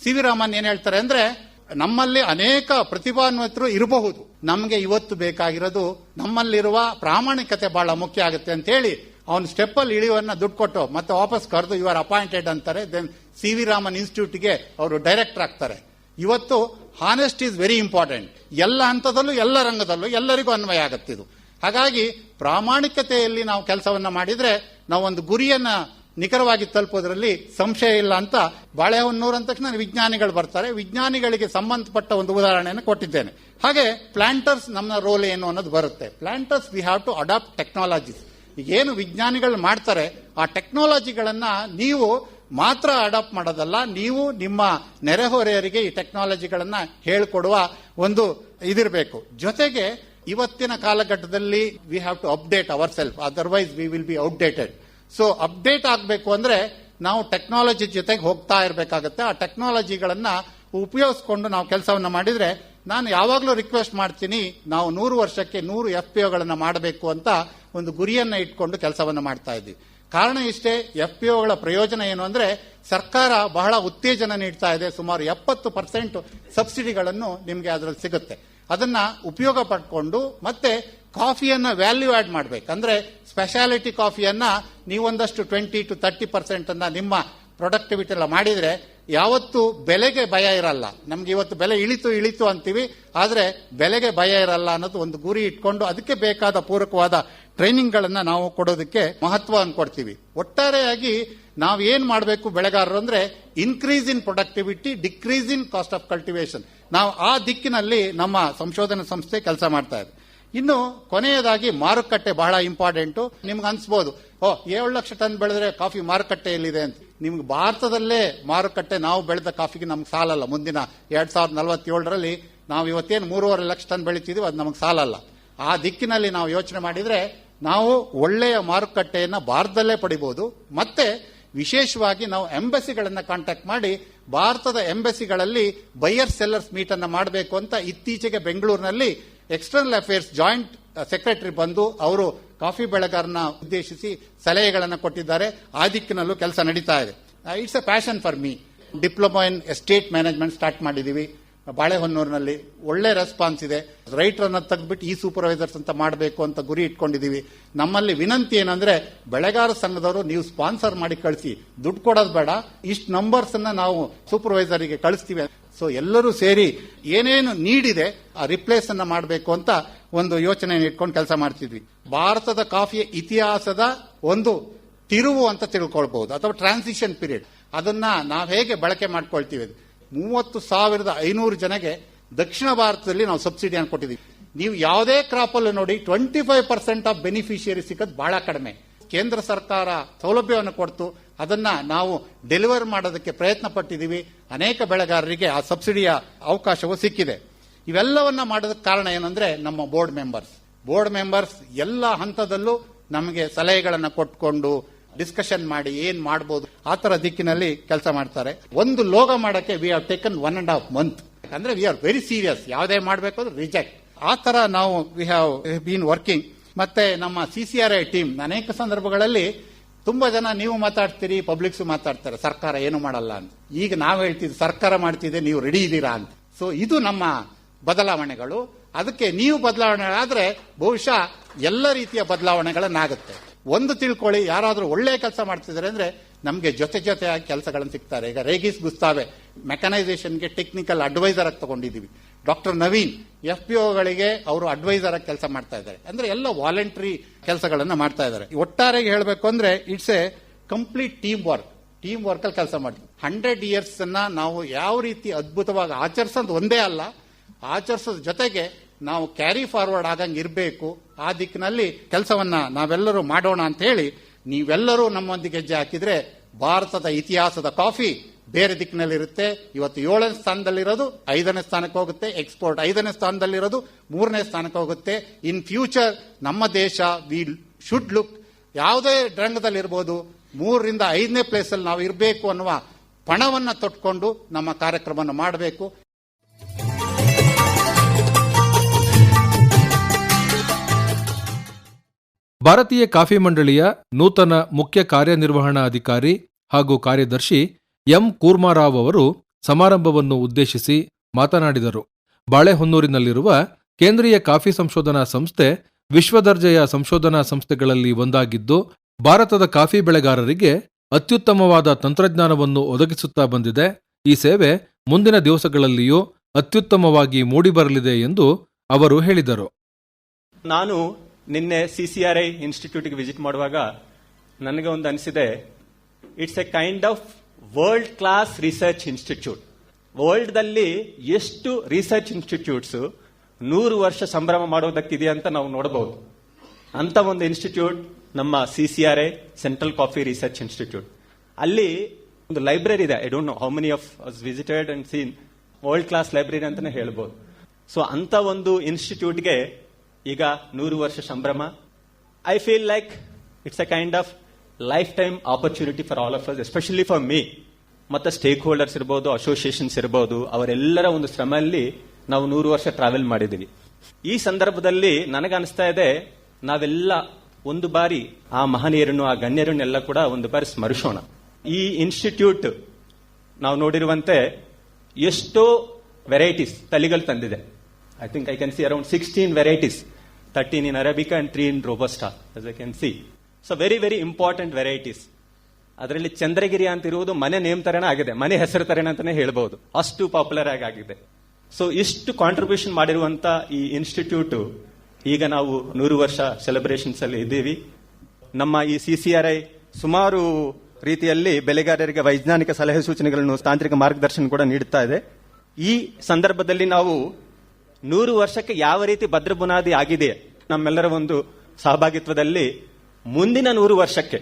C: ಸಿ ವಿ ರಾಮನ್ ಏನ್ ಹೇಳ್ತಾರೆ ಅಂದ್ರೆ, ನಮ್ಮಲ್ಲಿ ಅನೇಕ ಪ್ರತಿಭಾನ್ವಿತರು ಇರಬಹುದು. ನಮಗೆ ಇವತ್ತು ಬೇಕಾಗಿರೋದು ನಮ್ಮಲ್ಲಿರುವ ಪ್ರಾಮಾಣಿಕತೆ ಬಹಳ ಮುಖ್ಯ ಆಗುತ್ತೆ ಅಂತ ಹೇಳಿ ಅವನು ಸ್ಟೆಪ್ ಅಲ್ಲಿ ಇಳಿಯುವನ್ನ ದುಡ್ಡು ಕೊಟ್ಟು ಮತ್ತೆ ವಾಪಸ್ ಕರೆದು ಇವರ್ ಅಪಾಯಿಂಟೆಡ್ ಅಂತಾರೆ. ದೆನ್ ಸಿ ವಿ ರಾಮನ್ ಇನ್ಸ್ಟಿಟ್ಯೂಟ್ಗೆ ಅವರು ಡೈರೆಕ್ಟರ್ ಆಗ್ತಾರೆ. ಇವತ್ತು ಹಾನೆಸ್ಟ್ ಈಸ್ ವೆರಿ ಇಂಪಾರ್ಟೆಂಟ್ ಎಲ್ಲ ಹಂತದಲ್ಲೂ, ಎಲ್ಲ ರಂಗದಲ್ಲೂ ಎಲ್ಲರಿಗೂ ಅನ್ವಯ ಆಗುತ್ತಿದ್ದು ಹಾಗಾಗಿ ಪ್ರಾಮಾಣಿಕತೆಯಲ್ಲಿ ನಾವು ಕೆಲಸವನ್ನ ಮಾಡಿದ್ರೆ ನಾವು ಒಂದು ಗುರಿಯನ್ನ ನಿಖರವಾಗಿ ತಲುಪೋದ್ರಲ್ಲಿ ಸಂಶಯ ಇಲ್ಲ ಅಂತ ಬಾಳೆಹೊನ್ನೂರು ಅಂದ ತಕ್ಷಣ ವಿಜ್ಞಾನಿಗಳು ಬರ್ತಾರೆ. ವಿಜ್ಞಾನಿಗಳಿಗೆ ಸಂಬಂಧಪಟ್ಟ ಒಂದು ಉದಾಹರಣೆಯನ್ನು ಕೊಟ್ಟಿದ್ದೇನೆ. ಹಾಗೆ ಪ್ಲಾಂಟರ್ಸ್ ನಮ್ಮ ರೋಲ್ ಏನು ಅನ್ನೋದು ಬರುತ್ತೆ. Planters we have to adapt technologies ಏನು ವಿಜ್ಞಾನಿಗಳು ಮಾಡ್ತಾರೆ, ಆ ಟೆಕ್ನಾಲಜಿಗಳನ್ನ ನೀವು ಮಾತ್ರ ಅಡಾಪ್ಟ್ ಮಾಡೋದಲ್ಲ, ನೀವು ನಿಮ್ಮ ನೆರೆಹೊರೆಯರಿಗೆ ಈ ಟೆಕ್ನಾಲಜಿಗಳನ್ನ ಹೇಳಿಕೊಡುವ ಒಂದು ಇದಿರಬೇಕು. ಜೊತೆಗೆ ಇವತ್ತಿನ ಕಾಲಘಟ್ಟದಲ್ಲಿ we have to update our self otherwise we will be outdated so update ಆಗಬೇಕು ಅಂದ್ರೆ ನಾವು ಟೆಕ್ನಾಲಜಿ ಜೊತೆಗೆ ಹೋಗ್ತಾ ಇರಬೇಕಾಗತ್ತೆ. ಆ ಟೆಕ್ನಾಲಜಿಗಳನ್ನು ಉಪಯೋಗಿಸ್ಕೊಂಡು ನಾವು ಕೆಲಸವನ್ನ ಮಾಡಿದ್ರೆ ನಾನು ಯಾವಾಗಲೂ ರಿಕ್ವೆಸ್ಟ್ ಮಾಡ್ತೀನಿ, ನಾವು ನೂರು ವರ್ಷಕ್ಕೆ ನೂರು ಎಫ್ ಪಿ ಒಗಳನ್ನ ಮಾಡಬೇಕು ಅಂತ ಒಂದು ಗುರಿಯನ್ನ ಇಟ್ಕೊಂಡು ಕೆಲಸವನ್ನ ಮಾಡ್ತಾ ಇದ್ದೀವಿ ಕಾರಣ ಇಷ್ಟೇ ಎಫ್ ಪಿ ಒಗಳ ಪ್ರಯೋಜನ ಏನು ಅಂದ್ರೆ ಸರ್ಕಾರ ಬಹಳ ಉತ್ತೇಜನ ನೀಡ್ತಾ ಇದೆ. ಸುಮಾರು ಎಪ್ಪತ್ತು ಪರ್ಸೆಂಟ್ ಸಬ್ಸಿಡಿಗಳನ್ನು ನಿಮಗೆ ಅದರಲ್ಲಿ ಸಿಗುತ್ತೆ. ಅದನ್ನ ಉಪಯೋಗ ಪಡ್ಕೊಂಡು ಮತ್ತೆ ಕಾಫಿಯನ್ನ ವ್ಯಾಲ್ಯೂ ಆಡ್ ಮಾಡಬೇಕು. ಅಂದ್ರೆ ಸ್ಪೆಷಾಲಿಟಿ ಕಾಫಿಯನ್ನ ನೀವೊಂದಷ್ಟು ಟ್ವೆಂಟಿ ಟು ತರ್ಟಿ ಪರ್ಸೆಂಟ್ ಅನ್ನ ನಿಮ್ಮ ಪ್ರೊಡಕ್ಟಿವಿಟಿ ಎಲ್ಲ ಮಾಡಿದ್ರೆ ಯಾವತ್ತು ಬೆಲೆಗೆ ಭಯ ಇರಲ್ಲ. ನಮ್ಗೆ ಇವತ್ತು ಬೆಲೆ ಇಳಿತು ಇಳಿತು ಅಂತೀವಿ, ಆದರೆ ಬೆಲೆಗೆ ಭಯ ಇರಲ್ಲ ಅನ್ನೋದು ಒಂದು ಗುರಿ ಇಟ್ಕೊಂಡು ಅದಕ್ಕೆ ಬೇಕಾದ ಪೂರಕವಾದ ಟ್ರೈನಿಂಗ್ ಗಳನ್ನ ನಾವು ಕೊಡೋದಕ್ಕೆ ಮಹತ್ವ ಕೊಡ್ತೀವಿ. ಒಟ್ಟಾರೆಯಾಗಿ ನಾವು ಏನ್ ಮಾಡಬೇಕು ಬೆಳೆಗಾರರು ಅಂದ್ರೆ increase in productivity decrease in cost of cultivation ನಾವು ಆ ದಿಕ್ಕಿನಲ್ಲಿ ನಮ್ಮ ಸಂಶೋಧನಾ ಸಂಸ್ಥೆ ಕೆಲಸ ಮಾಡ್ತಾ ಇದೆ. ಇನ್ನು ಕೊನೆಯದಾಗಿ ಮಾರುಕಟ್ಟೆ ಬಹಳ ಇಂಪಾರ್ಟೆಂಟ್. ನಿಮ್ಗೆ ಅನ್ಸ್ಬೋದು, ಓ, ಏಳು ಲಕ್ಷ ಟನ್ ಬೆಳೆದ್ರೆ ಕಾಫಿ ಮಾರುಕಟ್ಟೆಯಲ್ಲಿದೆ ಅಂತ. ನಿಮ್ಗೆ ಭಾರತದಲ್ಲೇ ಮಾರುಕಟ್ಟೆ ನಾವು ಬೆಳೆದ ಕಾಫಿಗೆ ನಮ್ಗೆ ಸಾಲಲ್ಲ. ಮುಂದಿನ ಎರಡ್ ಸಾವಿರದ ನಲವತ್ತೇಳರಲ್ಲಿ ನಾವು ಇವತ್ತೇನು ಮೂರುವರೆ ಲಕ್ಷ ಟನ್ ಬೆಳಿತಿದೀವಿ ಅದು ನಮಗೆ ಸಾಲಲ್ಲ. ಆ ದಿಕ್ಕಿನಲ್ಲಿ ನಾವು ಯೋಚನೆ ಮಾಡಿದ್ರೆ ನಾವು ಒಳ್ಳೆಯ ಮಾರುಕಟ್ಟೆಯನ್ನ ಭಾರತದಲ್ಲೇ ಪಡಿಬಹುದು ಮತ್ತೆ ವಿಶೇಷವಾಗಿ ನಾವು ಎಂಬಸಿಗಳನ್ನ ಕಾಂಟ್ಯಾಕ್ಟ್ ಮಾಡಿ ಭಾರತದ ಎಂಬಸಿಗಳಲ್ಲಿ ಬೈಯರ್ ಸೆಲ್ಲರ್ಸ್ ಮೀಟ್ ಅನ್ನ ಮಾಡಬೇಕು ಅಂತ ಇತ್ತೀಚೆಗೆ ಬೆಂಗಳೂರಿನಲ್ಲಿ ಎಕ್ಸ್ಟರ್ನಲ್ ಅಫೇರ್ಸ್ ಜಾಯಿಂಟ್ ಸೆಕ್ರೆಟರಿ ಬಂದು ಅವರು ಕಾಫಿ ಬೆಳೆಗಾರನ ಉದ್ದೇಶಿಸಿ ಸಲಹೆಗಳನ್ನು ಕೊಟ್ಟಿದ್ದಾರೆ. ಆ ದಿಕ್ಕಿನಲ್ಲೂ ಕೆಲಸ ನಡೀತಾ ಇದೆ. It's a passion for me diploma in estate management start ಮಾಡಿದೀವಿ. ಬಾಳೆಹೊನ್ನೂರಿನಲ್ಲಿ ಒಳ್ಳೆ ರೆಸ್ಪಾನ್ಸ್ ಇದೆ. ರೈಟರ್ ಅನ್ನ ತೆಗೆದ್ಬಿಟ್ಟು ಈ ಸೂಪರ್ವೈಸರ್ಸ್ ಅಂತ ಮಾಡಬೇಕು ಅಂತ ಗುರಿ ಇಟ್ಕೊಂಡಿದ್ದೀವಿ ನಮ್ಮಲ್ಲಿ ವಿನಂತಿ ಏನಂದ್ರೆ ಬೆಳೆಗಾರ ಸಂಘದವರು ನೀವು ಸ್ಪಾನ್ಸರ್ ಮಾಡಿ ಕಳಿಸಿ. ದುಡ್ಡು ಕೊಡೋದು ಬೇಡ. ಇಷ್ಟು ನಂಬರ್ಸ್ ನಾವು ಸೂಪರ್ವೈಸರ್ಗೆ ಕಳಿಸ್ತೀವಿ. ಸೊ ಎಲ್ಲರೂ ಸೇರಿ ಏನೇನು ನೀಡಿದೆ, ಆ ರಿಪ್ಲೇಸ್ ಅನ್ನ ಮಾಡಬೇಕು ಅಂತ ಒಂದು ಯೋಚನೆ ಇಟ್ಕೊಂಡು ಕೆಲಸ ಮಾಡ್ತಿದ್ವಿ. ಭಾರತದ ಕಾಫಿಯ ಇತಿಹಾಸದ ಒಂದು ತಿರುವು ಅಂತ ತಿಳ್ಕೊಳ್ಬಹುದು, ಅಥವಾ ಟ್ರಾನ್ಸಿಷನ್ ಪೀರಿಯಡ್ ಅದನ್ನ ನಾವು ಹೇಗೆ ಬಳಕೆ ಮಾಡ್ಕೊಳ್ತೀವಿ ಮೂವತ್ತು ಸಾವಿರದ ಐನೂರು ಜನಗೆ ದಕ್ಷಿಣ ಭಾರತದಲ್ಲಿ ನಾವು ಸಬ್ಸಿಡಿಯನ್ನು ಕೊಟ್ಟಿದ್ವಿ. ನೀವು ಯಾವುದೇ ಅಲ್ಲೂ ನೋಡಿ twenty five percent of beneficiary ಸಿಗೋದು ಬಹಳ ಕಡಿಮೆ. ಕೇಂದ್ರ ಸರ್ಕಾರ ಸೌಲಭ್ಯವನ್ನು ಕೊಡ್ತು ಅದನ್ನ ನಾವು ಡೆಲಿವರ್ ಮಾಡೋದಕ್ಕೆ ಪ್ರಯತ್ನ ಪಟ್ಟಿದ್ದೀವಿ ಅನೇಕ ಬೆಳೆಗಾರರಿಗೆ ಆ ಸಬ್ಸಿಡಿಯ ಅವಕಾಶವು ಸಿಕ್ಕಿದೆ. ಇವೆಲ್ಲವನ್ನ ಮಾಡೋದಕ್ಕೆ ಕಾರಣ ಏನಂದ್ರೆ ನಮ್ಮ ಬೋರ್ಡ್ ಮೆಂಬರ್ಸ್. ಬೋರ್ಡ್ ಮೆಂಬರ್ಸ್ ಎಲ್ಲ ಹಂತದಲ್ಲೂ ನಮಗೆ ಸಲಹೆಗಳನ್ನು ಕೊಟ್ಕೊಂಡು ಡಿಸ್ಕಷನ್ ಮಾಡಿ ಏನ್ ಮಾಡಬಹುದು ಆ ತರ ದಿಕ್ಕಿನಲ್ಲಿ ಕೆಲಸ ಮಾಡ್ತಾರೆ. ಒಂದು ಲೋಗ ಮಾಡಕ್ಕೆ we are taken one and half month ಅಂದ್ರೆ ವಿ ಆರ್ ವೆರಿ ಸೀರಿಯಸ್ ಯಾವುದೇ ಮಾಡಬೇಕು ಅಂದ್ರೆ ರಿಜೆಕ್ಟ್ ಆ ತರ ನಾವು ವಿ ಹ್ಯಾವ್ ಬೀನ್ ವರ್ಕಿಂಗ್ ಮತ್ತೆ ನಮ್ಮ ಸಿಸಿಆರ್ಐ ಟೀಮ್ ಅನೇಕ ಸಂದರ್ಭಗಳಲ್ಲಿ ತುಂಬಾ ಜನ ನೀವು ಮಾತಾಡ್ತೀರಿ, ಪಬ್ಲಿಕ್ಸ್ ಮಾತಾಡ್ತಾರೆ, ಸರ್ಕಾರ ಏನು ಮಾಡಲ್ಲ ಅಂತ. ಈಗ ನಾವು ಹೇಳ್ತಿದ್ವಿ ಸರ್ಕಾರ ಮಾಡ್ತಿದೆ, ನೀವು ರೆಡಿ ಇದ್ದೀರಾ ಅಂತ. ಸೊ ಇದು ನಮ್ಮ ಬದಲಾವಣೆಗಳು. ಅದಕ್ಕೆ ನೀವು ಬದಲಾವಣೆ ಆದ್ರೆ ಬಹುಶಃ ಎಲ್ಲ ರೀತಿಯ ಬದಲಾವಣೆಗಳನ್ನಾಗುತ್ತೆ. ಒಂದು ತಿಳ್ಕೊಳ್ಳಿ, ಯಾರಾದರೂ ಒಳ್ಳೆಯ ಕೆಲಸ ಮಾಡ್ತಿದ್ದಾರೆ ಅಂದ್ರೆ ನಮಗೆ ಜೊತೆ ಜೊತೆಯಾಗಿ ಕೆಲಸಗಳನ್ನು ಸಿಗ್ತಾರೆ. ಈಗ ರೇಗಿಸ್ ಗುಸ್ತಾವೆ ಮೆಕನೈಸೇಷನ್ಗೆ ಟೆಕ್ನಿಕಲ್ ಅಡ್ವೈಸರ್ ಆಗಿ ತಗೊಂಡಿದ್ದೀವಿ ಡಾಕ್ಟರ್ ನವೀನ್ ಎಫ್ ಪಿ ಓಗಳಿಗೆ ಅವರು ಅಡ್ವೈಸರ್ ಆಗಿ ಕೆಲಸ ಮಾಡ್ತಾ ಇದ್ದಾರೆ. ಅಂದ್ರೆ ಎಲ್ಲ ವಾಲಂಟ್ರಿ ಕೆಲಸಗಳನ್ನು ಮಾಡ್ತಾ ಇದ್ದಾರೆ. ಒಟ್ಟಾರೆಗೆ ಹೇಳಬೇಕು ಅಂದ್ರೆ it's a complete team work team work ಅಲ್ಲಿ ಕೆಲಸ ಮಾಡ್ತೀವಿ. ಹಂಡ್ರೆಡ್ ಇಯರ್ಸ್ ಅನ್ನ ನಾವು ಯಾವ ರೀತಿ ಅದ್ಭುತವಾಗಿ ಆಚರಿಸೋದು ಒಂದೇ ಅಲ್ಲ. ಆಚರಿಸೋದ್ರ ಜೊತೆಗೆ ನಾವು ಕ್ಯಾರಿ ಫಾರ್ವರ್ಡ್ ಆಗಂಗೆ ಇರಬೇಕು. ಆ ದಿಕ್ಕಿನಲ್ಲಿ ಕೆಲಸವನ್ನ ನಾವೆಲ್ಲರೂ ಮಾಡೋಣ ಅಂತ ಹೇಳಿ ನೀವೆಲ್ಲರೂ ನಮ್ಮೊಂದಿಗೆ ಹೆಜ್ಜೆ ಹಾಕಿದರೆ ಭಾರತದ ಇತಿಹಾಸದ ಕಾಫಿ ಬೇರೆ ದಿಕ್ಕಿನಲ್ಲಿರುತ್ತೆ. ಇವತ್ತು ಏಳನೇ ಸ್ಥಾನದಲ್ಲಿರೋದು, ಐದನೇ ಸ್ಥಾನಕ್ಕೆ ಹೋಗುತ್ತೆ. ಎಕ್ಸ್ಪೋರ್ಟ್ ಐದನೇ ಸ್ಥಾನದಲ್ಲಿರೋದು, ಮೂರನೇ ಸ್ಥಾನಕ್ಕೆ ಹೋಗುತ್ತೆ. ಇನ್ ಫ್ಯೂಚರ್ ನಮ್ಮ ದೇಶ ವಿ ಶುಡ್ ಲುಕ್ ಯಾವುದೇ ರಂಗದಲ್ಲಿರ್ಬೋದು ಮೂರರಿಂದ ಐದನೇ ಪ್ಲೇಸಲ್ಲಿ ನಾವು ಇರಬೇಕು ಅನ್ನುವ ಪಣವನ್ನು ತೊಟ್ಕೊಂಡು ನಮ್ಮ ಕಾರ್ಯಕ್ರಮವನ್ನು ಮಾಡಬೇಕು.
B: ಭಾರತೀಯ ಕಾಫಿ ಮಂಡಳಿಯ ನೂತನ ಮುಖ್ಯ ಕಾರ್ಯನಿರ್ವಹಣಾ ಅಧಿಕಾರಿ ಹಾಗೂ ಕಾರ್ಯದರ್ಶಿ ಎಂ. ಕೂರ್ಮಾರಾವ್ ಅವರು ಸಮಾರಂಭವನ್ನು ಉದ್ದೇಶಿಸಿ ಮಾತನಾಡಿದರು. ಬಾಳೆಹೊನ್ನೂರಿನಲ್ಲಿರುವ ಕೇಂದ್ರೀಯ ಕಾಫಿ ಸಂಶೋಧನಾ ಸಂಸ್ಥೆ ವಿಶ್ವದರ್ಜೆಯ ಸಂಶೋಧನಾ ಸಂಸ್ಥೆಗಳಲ್ಲಿ ಒಂದಾಗಿದ್ದು, ಭಾರತದ ಕಾಫಿ ಬೆಳೆಗಾರರಿಗೆ ಅತ್ಯುತ್ತಮವಾದ ತಂತ್ರಜ್ಞಾನವನ್ನು ಒದಗಿಸುತ್ತಾ ಬಂದಿದೆ. ಈ ಸೇವೆ ಮುಂದಿನ ದಿವಸಗಳಲ್ಲಿಯೂ ಅತ್ಯುತ್ತಮವಾಗಿ ಮೂಡಿಬರಲಿದೆ ಎಂದು ಅವರು ಹೇಳಿದರು.
D: ನಾನು ನಿನ್ನೆ ಸಿ ಸಿ ಆರ್ ಐ ಇನ್ಸ್ಟಿಟ್ಯೂಟ್ಗೆ ವಿಸಿಟ್ ಮಾಡುವಾಗ ನನಗೆ ಒಂದು ಅನಿಸಿದೆ it's a kind of world class research institute ವರ್ಲ್ಡ್ದಲ್ಲಿ ಎಷ್ಟು ರಿಸರ್ಚ್ ಇನ್ಸ್ಟಿಟ್ಯೂಟ್ಸ್ ನೂರು ವರ್ಷ ಸಂಭ್ರಮ ಮಾಡೋದಕ್ಕಿದೆ ಅಂತ ನಾವು ನೋಡಬಹುದು ಅಂತ ಒಂದು ಇನ್ಸ್ಟಿಟ್ಯೂಟ್ ನಮ್ಮ C C R I central coffee research institute ಅಲ್ಲಿ ಒಂದು ಲೈಬ್ರರಿ ಇದೆ. I don't know how many of visited and seen world class library ಅಂತಾನೆ ಹೇಳ್ಬೋದು. ಸೊ ಅಂತ ಒಂದು ಇನ್ಸ್ಟಿಟ್ಯೂಟ್ಗೆ ಈಗ ನೂರು ವರ್ಷ ಸಂಭ್ರಮ. I feel like it's a kind of lifetime opportunity for all of us especially for me ಮತ್ತೆ ಸ್ಟೇಕ್ ಹೋಲ್ಡರ್ಸ್ ಇರ್ಬೋದು ಅಸೋಸಿಯೇಷನ್ಸ್ ಇರ್ಬೋದು, ಅವರೆಲ್ಲರ ಒಂದು ಶ್ರಮಲ್ಲಿ ನಾವು ನೂರು ವರ್ಷ ಟ್ರಾವೆಲ್ ಮಾಡಿದ್ದೀವಿ ಈ ಸಂದರ್ಭದಲ್ಲಿ ನನಗನ್ನಿಸ್ತಾ ಇದೆ, ನಾವೆಲ್ಲ ಒಂದು ಬಾರಿ ಆ ಮಹನೀಯರನ್ನು, ಆ ಗಣ್ಯರನ್ನೆಲ್ಲ ಕೂಡ ಒಂದು ಬಾರಿ ಸ್ಮರಿಸೋಣ. ಈ ಇನ್ಸ್ಟಿಟ್ಯೂಟ್ ನಾವು ನೋಡಿರುವಂತೆ ಎಷ್ಟೋ ವೆರೈಟೀಸ್ ತಳಿಗಳು ತಂದಿದೆ. I think I can see around sixteen varieties thirteen in arabica and three in robusta a can see so very very important varieties ಅದರಲ್ಲಿ ಚಂದ್ರಗಿರಿ ಅಂತ ಇರುವುದು ಮನೆ ನೇಮ್ ತರನ ಆಗಿದೆ. ಮನೆ ಹೆಸರು ತರನ ಅಂತಾನೆ ಹೇಳ್ಬಹುದು ಅಷ್ಟು ಪಾಪ್ಯುಲರ್ ಆಗಿ ಆಗಿದೆ. ಸೊ ಇಷ್ಟು ಕಾಂಟ್ರಿಬ್ಯೂಷನ್ ಮಾಡಿರುವಂತ ಈ ಇನ್ಸ್ಟಿಟ್ಯೂಟ್ ಈಗ ನಾವು ನೂರು ವರ್ಷ ಸೆಲೆಬ್ರೇಷನ್ಸ್ ಅಲ್ಲಿ ಇದ್ದೀವಿ. ನಮ್ಮ ಈ ಸಿ ಸಿ ಆರ್ ಐ ಸುಮಾರು ರೀತಿಯಲ್ಲಿ ಬೆಳೆಗಾರರಿಗೆ ವೈಜ್ಞಾನಿಕ ಸಲಹೆ ಸೂಚನೆಗಳನ್ನು ತಾಂತ್ರಿಕ ಮಾರ್ಗದರ್ಶನ ಕೂಡ ನೀಡುತ್ತಾ ಇದೆ. ಈ ಸಂದರ್ಭದಲ್ಲಿ ನಾವು ನೂರು ವರ್ಷಕ್ಕೆ ಯಾವ ರೀತಿ ಭದ್ರ ಬುನಾದಿ ಆಗಿದೆ ನಮ್ಮೆಲ್ಲರ ಒಂದು ಸಹಭಾಗಿತ್ವದಲ್ಲಿ ಮುಂದಿನ ನೂರು ವರ್ಷಕ್ಕೆ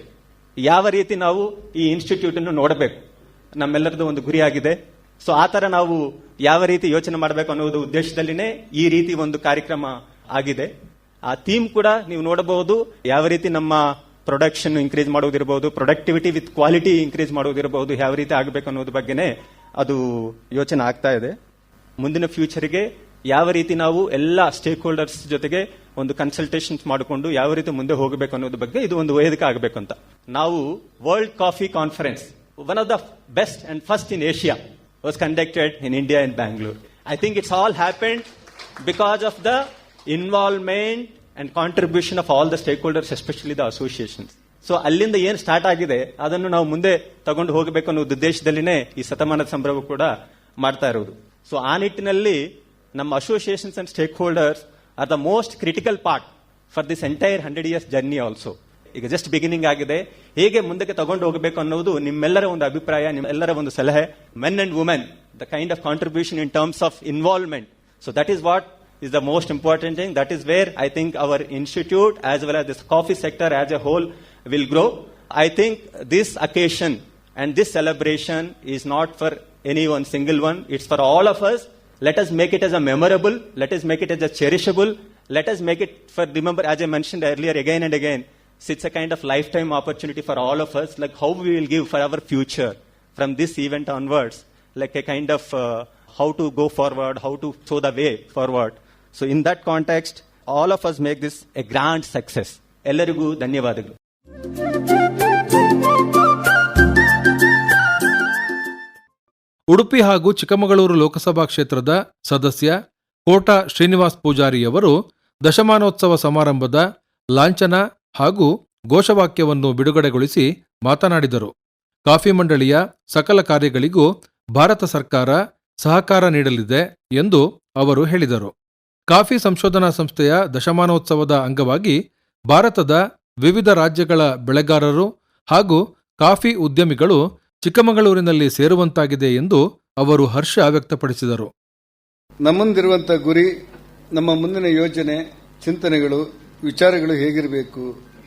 D: ಯಾವ ರೀತಿ ನಾವು ಈ ಇನ್ಸ್ಟಿಟ್ಯೂಟ್ ಅನ್ನು ನೋಡಬೇಕು ನಮ್ಮೆಲ್ಲರದ್ದು ಒಂದು ಗುರಿಯಾಗಿದೆ. ಸೊ ಆ ತರ ನಾವು ಯಾವ ರೀತಿ ಯೋಚನೆ ಮಾಡಬೇಕು ಅನ್ನೋದು ಉದ್ದೇಶದಲ್ಲಿನೇ ಈ ರೀತಿ ಒಂದು ಕಾರ್ಯಕ್ರಮ ಆಗಿದೆ. ಆ ಥೀಮ್ ಕೂಡ ನೀವು ನೋಡಬಹುದು. ಯಾವ ರೀತಿ ನಮ್ಮ ಪ್ರೊಡಕ್ಷನ್ ಇನ್ಕ್ರೀಸ್ ಮಾಡೋದಿರಬಹುದು ಪ್ರೊಡಕ್ಟಿವಿಟಿ ವಿತ್ ಕ್ವಾಲಿಟಿ ಇನ್ಕ್ರೀಸ್ ಮಾಡೋದಿರಬಹುದು ಯಾವ ರೀತಿ ಆಗಬೇಕು ಅನ್ನೋದ್ರ ಬಗ್ಗೆನೇ ಅದು ಯೋಚನೆ ಆಗ್ತಾ ಇದೆ. ಮುಂದಿನ ಫ್ಯೂಚರ್ಗೆ ಯಾವ ರೀತಿ ನಾವು ಎಲ್ಲ ಸ್ಟೇಕ್ ಹೋಲ್ಡರ್ಸ್ ಜೊತೆಗೆ ಒಂದು ಕನ್ಸಲ್ಟೇಷನ್ಸ್ ಮಾಡಿಕೊಂಡು ಯಾವ ರೀತಿ ಮುಂದೆ ಹೋಗಬೇಕು ಅನ್ನೋದ್ರ ಬಗ್ಗೆ ಇದು ಒಂದು ವೇದಿಕೆ ಆಗಬೇಕು ಅಂತ ನಾವು world coffee conference one of the best and first in Asia was conducted in India in Bangalore I think it's all happened because of the involvement and contribution of all the stakeholders especially the associations so ಅಲ್ಲಿಂದ ಏನು ಸ್ಟಾರ್ಟ್ ಆಗಿದೆ, ಅದನ್ನು ನಾವು ಮುಂದೆ ತಗೊಂಡು ಹೋಗಬೇಕು ಅನ್ನೋ ಉದ್ದೇಶದಲ್ಲಿನೇ ಈ ಶತಮಾನದ ಸಂಭ್ರಮ ಕೂಡ ಮಾಡ್ತಾ ಇರೋದು. ಸೊ ಆ ನಿಟ್ಟಿನಲ್ಲಿ ನಮ್ಮ associations and stakeholders are the most critical part for this entire hundred years journey also ಈಗ ಜಸ್ಟ್ ಬಿಗಿನಿಂಗ್ ಆಗಿದೆ. ಹೇಗೆ ಮುಂದಕ್ಕೆ ತಗೊಂಡು ಹೋಗಬೇಕು ಅನ್ನೋದು ನಿಮ್ಮೆಲ್ಲರ ಒಂದು ಅಭಿಪ್ರಾಯ, ನಿಮ್ಮೆಲ್ಲರ ಒಂದು ಸಲಹೆ. Men and women the kind of contribution in terms of involvement so that is what is the most important thing that is where I think our institute as well as this coffee sector as a whole will grow I think this occasion and this celebration is not for any one single one it's for all of us Let us make it as a memorable. Let us make it as a cherishable. Let us make it for, remember, as I mentioned earlier again and again, so it's a kind of lifetime opportunity for all of us, like how we will give for our future from this event onwards, like a kind of uh, how to go forward, how to show the way forward. So in that context, all of us make this a grand success. ಎಲ್ಲರಿಗೂ ಧನ್ಯವಾದಗಳು
B: ಉಡುಪಿ ಹಾಗೂ ಚಿಕ್ಕಮಗಳೂರು ಲೋಕಸಭಾ ಕ್ಷೇತ್ರದ ಸದಸ್ಯ ಕೋಟ ಶ್ರೀನಿವಾಸ್ ಪೂಜಾರಿಯವರು ದಶಮಾನೋತ್ಸವ ಸಮಾರಂಭದ ಲಾಂಛನ ಹಾಗೂ ಘೋಷವಾಕ್ಯವನ್ನು ಬಿಡುಗಡೆಗೊಳಿಸಿ ಮಾತನಾಡಿದರು. ಕಾಫಿ ಮಂಡಳಿಯ ಸಕಲ ಕಾರ್ಯಗಳಿಗೂ ಭಾರತ ಸರ್ಕಾರ ಸಹಕಾರ ನೀಡಲಿದೆ ಎಂದು ಅವರು ಹೇಳಿದರು. ಕಾಫಿ ಸಂಶೋಧನಾ ಸಂಸ್ಥೆಯ ದಶಮಾನೋತ್ಸವದ ಅಂಗವಾಗಿ ಭಾರತದ ವಿವಿಧ ರಾಜ್ಯಗಳ ಬೆಳೆಗಾರರು ಹಾಗೂ ಕಾಫಿ ಉದ್ಯಮಿಗಳು ಚಿಕ್ಕಮಗಳೂರಿನಲ್ಲಿ ಸೇರುವಂತಾಗಿದೆ ಎಂದು ಅವರು ಹರ್ಷ ವ್ಯಕ್ತಪಡಿಸಿದರು.
E: ನಮ್ಮಂದಿರುವಂಥ ಗುರಿ, ನಮ್ಮ ಮುಂದಿನ ಯೋಜನೆ, ಚಿಂತನೆಗಳು, ವಿಚಾರಗಳು ಹೇಗಿರಬೇಕು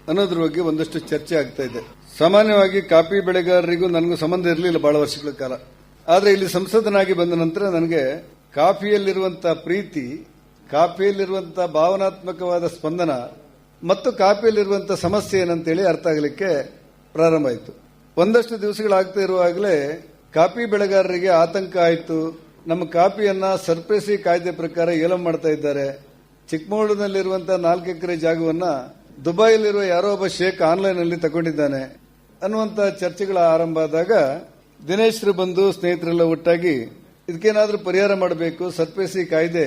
E: ಅನ್ನೋದ್ರ ಬಗ್ಗೆ ಒಂದಷ್ಟು ಚರ್ಚೆ ಆಗ್ತಾ ಇದೆ. ಸಾಮಾನ್ಯವಾಗಿ ಕಾಫಿ ಬೆಳೆಗಾರರಿಗೂ ನನಗೂ ಸಂಬಂಧ ಇರಲಿಲ್ಲ ಬಹಳ ವರ್ಷಗಳ ಕಾಲ. ಆದರೆ ಇಲ್ಲಿ ಸಂಸದನಾಗಿ ಬಂದ ನಂತರ ನನಗೆ ಕಾಫಿಯಲ್ಲಿರುವಂತಹ ಪ್ರೀತಿ ಕಾಫಿಯಲ್ಲಿರುವಂತಹ ಭಾವನಾತ್ಮಕವಾದ ಸ್ಪಂದನ, ಮತ್ತು ಕಾಫಿಯಲ್ಲಿರುವಂತಹ ಸಮಸ್ಯೆ ಏನಂತೇಳಿ ಅರ್ಥ ಆಗಲಿಕ್ಕೆ ಪ್ರಾರಂಭ ಆಯಿತು. ಒಂದಷ್ಟು ದಿವಸಗಳಾಗ್ತಾ ಇರುವಾಗಲೇ ಕಾಪಿ ಬೆಳೆಗಾರರಿಗೆ ಆತಂಕ ಆಯಿತು. ನಮ್ಮ ಕಾಪಿಯನ್ನ ಸರ್ಪ್ರೇಸಿ ಕಾಯ್ದೆ ಪ್ರಕಾರ ಏಲಂ ಮಾಡ್ತಾ ಇದ್ದಾರೆ. ಚಿಕ್ಕಮಗಳೂರಿನಲ್ಲಿರುವಂತಹ ನಾಲ್ಕು ಎಕರೆ ಜಾಗವನ್ನ ದುಬೈಯಲ್ಲಿರುವ ಯಾರೋ ಒಬ್ಬ ಶೇಖ್ ಆನ್ಲೈನ್ ಅಲ್ಲಿ ತಗೊಂಡಿದ್ದಾನೆ. ಅನ್ನುವಂತ ಚರ್ಚೆಗಳ ಆರಂಭ ಆದಾಗ ದಿನೇಶ್ರು ಬಂದು ಸ್ನೇಹಿತರೆಲ್ಲ ಒಟ್ಟಾಗಿ ಇದಕ್ಕೇನಾದ್ರೂ ಪರಿಹಾರ ಮಾಡಬೇಕು, ಸರ್ಪ್ರೇಸಿ ಕಾಯ್ದೆ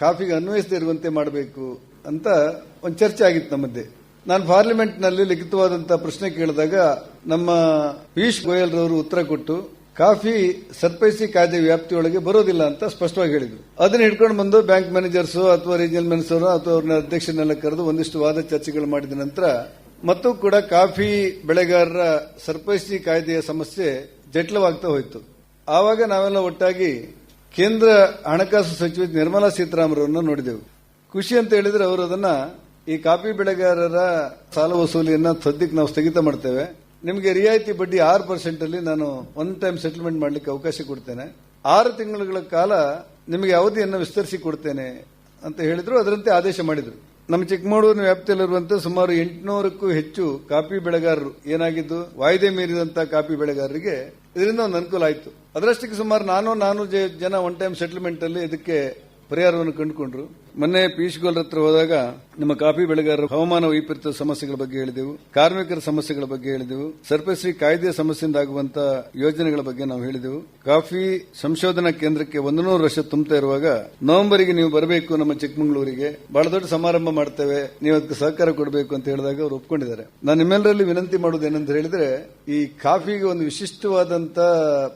E: ಕಾಫಿಗೆ ಅನ್ವಯಿಸದೇ ಇರುವಂತೆ ಮಾಡಬೇಕು ಅಂತ ಒಂದು ಚರ್ಚೆ ಆಗಿತ್ತು ನಮ್ಮದೇ ನಾನು ಪಾರ್ಲಿಮೆಂಟ್ನಲ್ಲಿ ಲಿಖಿತವಾದಂತಹ ಪ್ರಶ್ನೆ ಕೇಳಿದಾಗ ನಮ್ಮ ಪೀಯೂಷ್ ಗೋಯಲ್ ರವರು ಉತ್ತರ ಕೊಟ್ಟು, ಕಾಫಿ ಸರ್ಪೈಸಿ ಕಾಯ್ದೆ ವ್ಯಾಪ್ತಿಯೊಳಗೆ ಬರೋದಿಲ್ಲ ಅಂತ ಸ್ಪಷ್ಟವಾಗಿ ಹೇಳಿದ್ರು. ಅದನ್ನ ಹಿಡ್ಕೊಂಡು ಬಂದು ಬ್ಯಾಂಕ್ ಮ್ಯಾನೇಜರ್ಸ್ ಅಥವಾ ರೀಜನಲ್ ಮ್ಯಾನೇಜರ್ ಅಥವಾ ಅವ್ರನ್ನ ಅಧ್ಯಕ್ಷನೆಲ್ಲ ಕರೆದು ಒಂದಿಷ್ಟು ವಾದ ಚರ್ಚೆಗಳು ಮಾಡಿದ ನಂತರ, ಮತ್ತು ಕೂಡ ಕಾಫಿ ಬೆಳೆಗಾರರ ಸರ್ಪೈಸಿ ಕಾಯ್ದೆಯ ಸಮಸ್ಯೆ ಜಟಿಲವಾಗ್ತಾ ಹೋಯಿತು. ಆವಾಗ ನಾವೆಲ್ಲ ಒಟ್ಟಾಗಿ ಕೇಂದ್ರ ಹಣಕಾಸು ಸಚಿವೆ ನಿರ್ಮಲಾ ಸೀತಾರಾಮನ್ ನೋಡಿದೆವು. ಖುಷಿ ಅಂತ ಹೇಳಿದ್ರೆ ಅವರು ಅದನ್ನ ಈ ಕಾಫಿ ಬೆಳೆಗಾರರ ಸಾಲ ವಸೂಲಿಯನ್ನ ಸದ್ಯಕ್ಕೆ ನಾವು ಸ್ಥಗಿತ ಮಾಡ್ತೇವೆ. ನಿಮಗೆ ರಿಯಾಯಿತಿ ಬಡ್ಡಿ ಆರು ಪರ್ಸೆಂಟ್ ಅಲ್ಲಿ ನಾನು ಒನ್ ಟೈಮ್ ಸೆಟಲ್ಮೆಂಟ್ ಮಾಡಲಿಕ್ಕೆ ಅವಕಾಶ ಕೊಡ್ತೇನೆ. ಆರು ತಿಂಗಳುಗಳ ಕಾಲ ನಿಮಗೆ ಅವಧಿಯನ್ನು ವಿಸ್ತರಿಸಿ ಕೊಡ್ತೇನೆ ಅಂತ ಹೇಳಿದ್ರು, ಅದರಂತೆ ಆದೇಶ ಮಾಡಿದ್ರು. ನಮ್ಮ ಚಿಕ್ಕಮಗಳೂರಿನ ವ್ಯಾಪ್ತಿಯಲ್ಲಿರುವಂತೆ ಸುಮಾರು ಎಂಟುನೂರಕ್ಕೂ ಹೆಚ್ಚು ಕಾಫಿ ಬೆಳೆಗಾರರು, ಏನಾಗಿದ್ದು, ವಾಯ್ದೆ ಮೀರಿದಂತಹ ಕಾಫಿ ಬೆಳೆಗಾರರಿಗೆ ಇದರಿಂದ ಒಂದು ಅನುಕೂಲ ಆಯಿತು. ಅದರಷ್ಟಕ್ಕೆ ಸುಮಾರು ನಾನು ನಾನು ಜನ ಒನ್ ಟೈಮ್ ಸೆಟಲ್ಮೆಂಟ್ ಅಲ್ಲಿ ಇದಕ್ಕೆ ಪರಿಹಾರವನ್ನು ಕಂಡುಕೊಂಡ್ರು. ಮೊನ್ನೆ ಪಿಯೂಷ್ ಗೋಲ್ ಹತ್ರ ಹೋದಾಗ ನಮ್ಮ ಕಾಫಿ ಬೆಳೆಗಾರರು ಹವಾಮಾನ ವೈಪರೀತ್ಯ ಸಮಸ್ಯೆಗಳ ಬಗ್ಗೆ ಹೇಳಿದೆವು, ಕಾರ್ಮಿಕರ ಸಮಸ್ಯೆಗಳ ಬಗ್ಗೆ ಹೇಳಿದೆವು, ಸರ್ಪಶ್ರೀ ಕಾಯ್ದೆ ಸಮಸ್ಯೆಯಿಂದ ಆಗುವಂತಹ ಯೋಜನೆಗಳ ಬಗ್ಗೆ ನಾವು ಹೇಳಿದೆವು. ಕಾಫಿ ಸಂಶೋಧನಾ ಕೇಂದ್ರಕ್ಕೆ ಒಂದು ನೂರು ವರ್ಷ ತುಂಬುತ್ತಾ ಇರುವಾಗ ನವೆಂಬರ್ಗೆ ನೀವು ಬರಬೇಕು ನಮ್ಮ ಚಿಕ್ಕಮಗಳೂರಿಗೆ, ಬಹಳ ದೊಡ್ಡ ಸಮಾರಂಭ ಮಾಡ್ತೇವೆ, ನೀವು ಅದಕ್ಕೆ ಸಹಕಾರ ಕೊಡಬೇಕು ಅಂತ ಹೇಳಿದಾಗ ಅವರು ಒಪ್ಕೊಂಡಿದ್ದಾರೆ. ನಾನು ನಿಮ್ಮೆಲ್ಲರಲ್ಲಿ ವಿನಂತಿ ಮಾಡುವುದು ಏನಂತ ಹೇಳಿದ್ರೆ, ಈ ಕಾಫಿಗೆ ಒಂದು ವಿಶಿಷ್ಟವಾದಂತ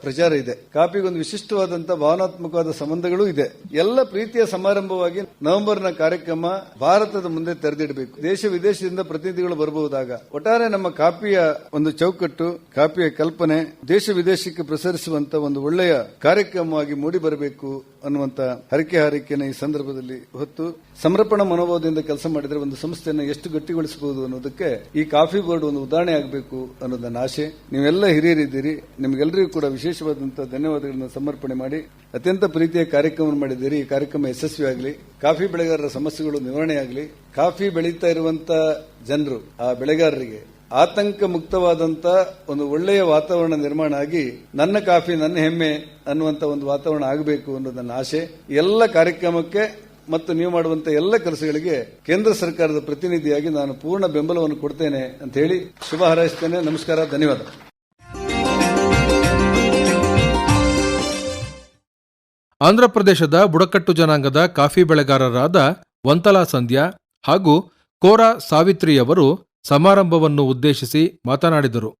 E: ಪ್ರಚಾರ ಇದೆ. ಕಾಫಿಗೆ ಒಂದು ವಿಶಿಷ್ಟವಾದಂತಹ ಭಾವನಾತ್ಮಕವಾದ ಸಂಬಂಧಗಳು ಇದೆ. ಎಲ್ಲ ಪ್ರೀತಿಯ ಸಮಾರಂಭವಾಗಿ ನವೆಂಬರ್ನ ಕಾರ್ಯಕ್ರಮ ಭಾರತದ ಮುಂದೆ ತೆರೆದಿಡಬೇಕು. ದೇಶ ವಿದೇಶದಿಂದ ಪ್ರತಿನಿಧಿಗಳು ಬರಬಹುದಾಗ ಒಟ್ಟಾರೆ ನಮ್ಮ ಕಾಫಿಯ ಒಂದು ಚೌಕಟ್ಟು ಕಾಫಿಯ ಕಲ್ಪನೆ, ದೇಶ ವಿದೇಶಕ್ಕೆ ಪ್ರಸರಿಸುವಂತ ಒಂದು ಒಳ್ಳೆಯ ಕಾರ್ಯಕ್ರಮವಾಗಿ ಮೂಡಿ ಬರಬೇಕು ಅನ್ನುವಂತ ಹರಕೆ ಹಾರೈಕೆಯನ್ನು ಈ ಸಂದರ್ಭದಲ್ಲಿ ಹೊತ್ತು ಸಮರ್ಪಣಾ ಮನೋಭಾವದಿಂದ ಕೆಲಸ ಮಾಡಿದರೆ ಒಂದು ಸಂಸ್ಥೆಯನ್ನು ಎಷ್ಟು ಗಟ್ಟಿಗೊಳಿಸಬಹುದು ಅನ್ನೋದಕ್ಕೆ ಈ ಕಾಫಿ ಬೋರ್ಡ್ ಒಂದು ಉದಾಹರಣೆ ಆಗಬೇಕು ಅನ್ನೋದನ್ನ ಆಶೆ ನೀವೆಲ್ಲ ಹಿರಿಯರಿದ್ದೀರಿ. ನಿಮಗೆಲ್ಲರಿಗೂ ಕೂಡ ವಿಶೇಷವಾದಂತಹ ಧನ್ಯವಾದಗಳನ್ನು ಸಮರ್ಪಣೆ ಮಾಡಿ. ಅತ್ಯಂತ ಪ್ರೀತಿಯ ಕಾರ್ಯಕ್ರಮ ಮಾಡಿದ್ದೀರಿ. ಈ ಕಾರ್ಯಕ್ರಮ ಯಶಸ್ವಿಯಾಗಲಿ, ಕಾಫಿ ಬೆಳೆಗಾರರ ಸಮಸ್ಯೆಗಳು ನಿವಾರಣೆಯಾಗಲಿ ಕಾಫಿ ಬೆಳೀತಾ ಇರುವಂತ ಜನರು, ಆ ಬೆಳೆಗಾರರಿಗೆ ಆತಂಕ ಮುಕ್ತವಾದಂತ ಒಂದು ಒಳ್ಳೆಯ ವಾತಾವರಣ ನಿರ್ಮಾಣ ಆಗಿ ನನ್ನ ಕಾಫಿ ನನ್ನ ಹೆಮ್ಮೆ ಅನ್ನುವಂತ ಒಂದು ವಾತಾವರಣ ಆಗಬೇಕು ಅನ್ನೋದು ನನ್ನ ಆಶೆ ಎಲ್ಲ ಕಾರ್ಯಕ್ರಮಕ್ಕೆ ಮತ್ತು ನೀವು ಮಾಡುವಂತ ಎಲ್ಲ ಕೆಲಸಗಳಿಗೆ ಕೇಂದ್ರ ಸರ್ಕಾರದ ಪ್ರತಿನಿಧಿಯಾಗಿ ನಾನು ಪೂರ್ಣ ಬೆಂಬಲವನ್ನು ಕೊಡ್ತೇನೆ ಅಂತ ಹೇಳಿ ಶುಭ ಹಾರೈಸ್ತೇನೆ. ನಮಸ್ಕಾರ, ಧನ್ಯವಾದ.
B: ಆಂಧ್ರಪ್ರದೇಶದ ಬುಡಕಟ್ಟು ಜನಾಂಗದ ಕಾಫಿ ಬೆಳೆಗಾರರಾದ ವಂತಲಾ ಸಂಧ್ಯಾ ಹಾಗೂ ಕೋರಾ ಸಾವಿತ್ರಿಯವರು ಸಮಾರಂಭವನ್ನು ಉದ್ದೇಶಿಸಿ ಮಾತನಾಡಿದರು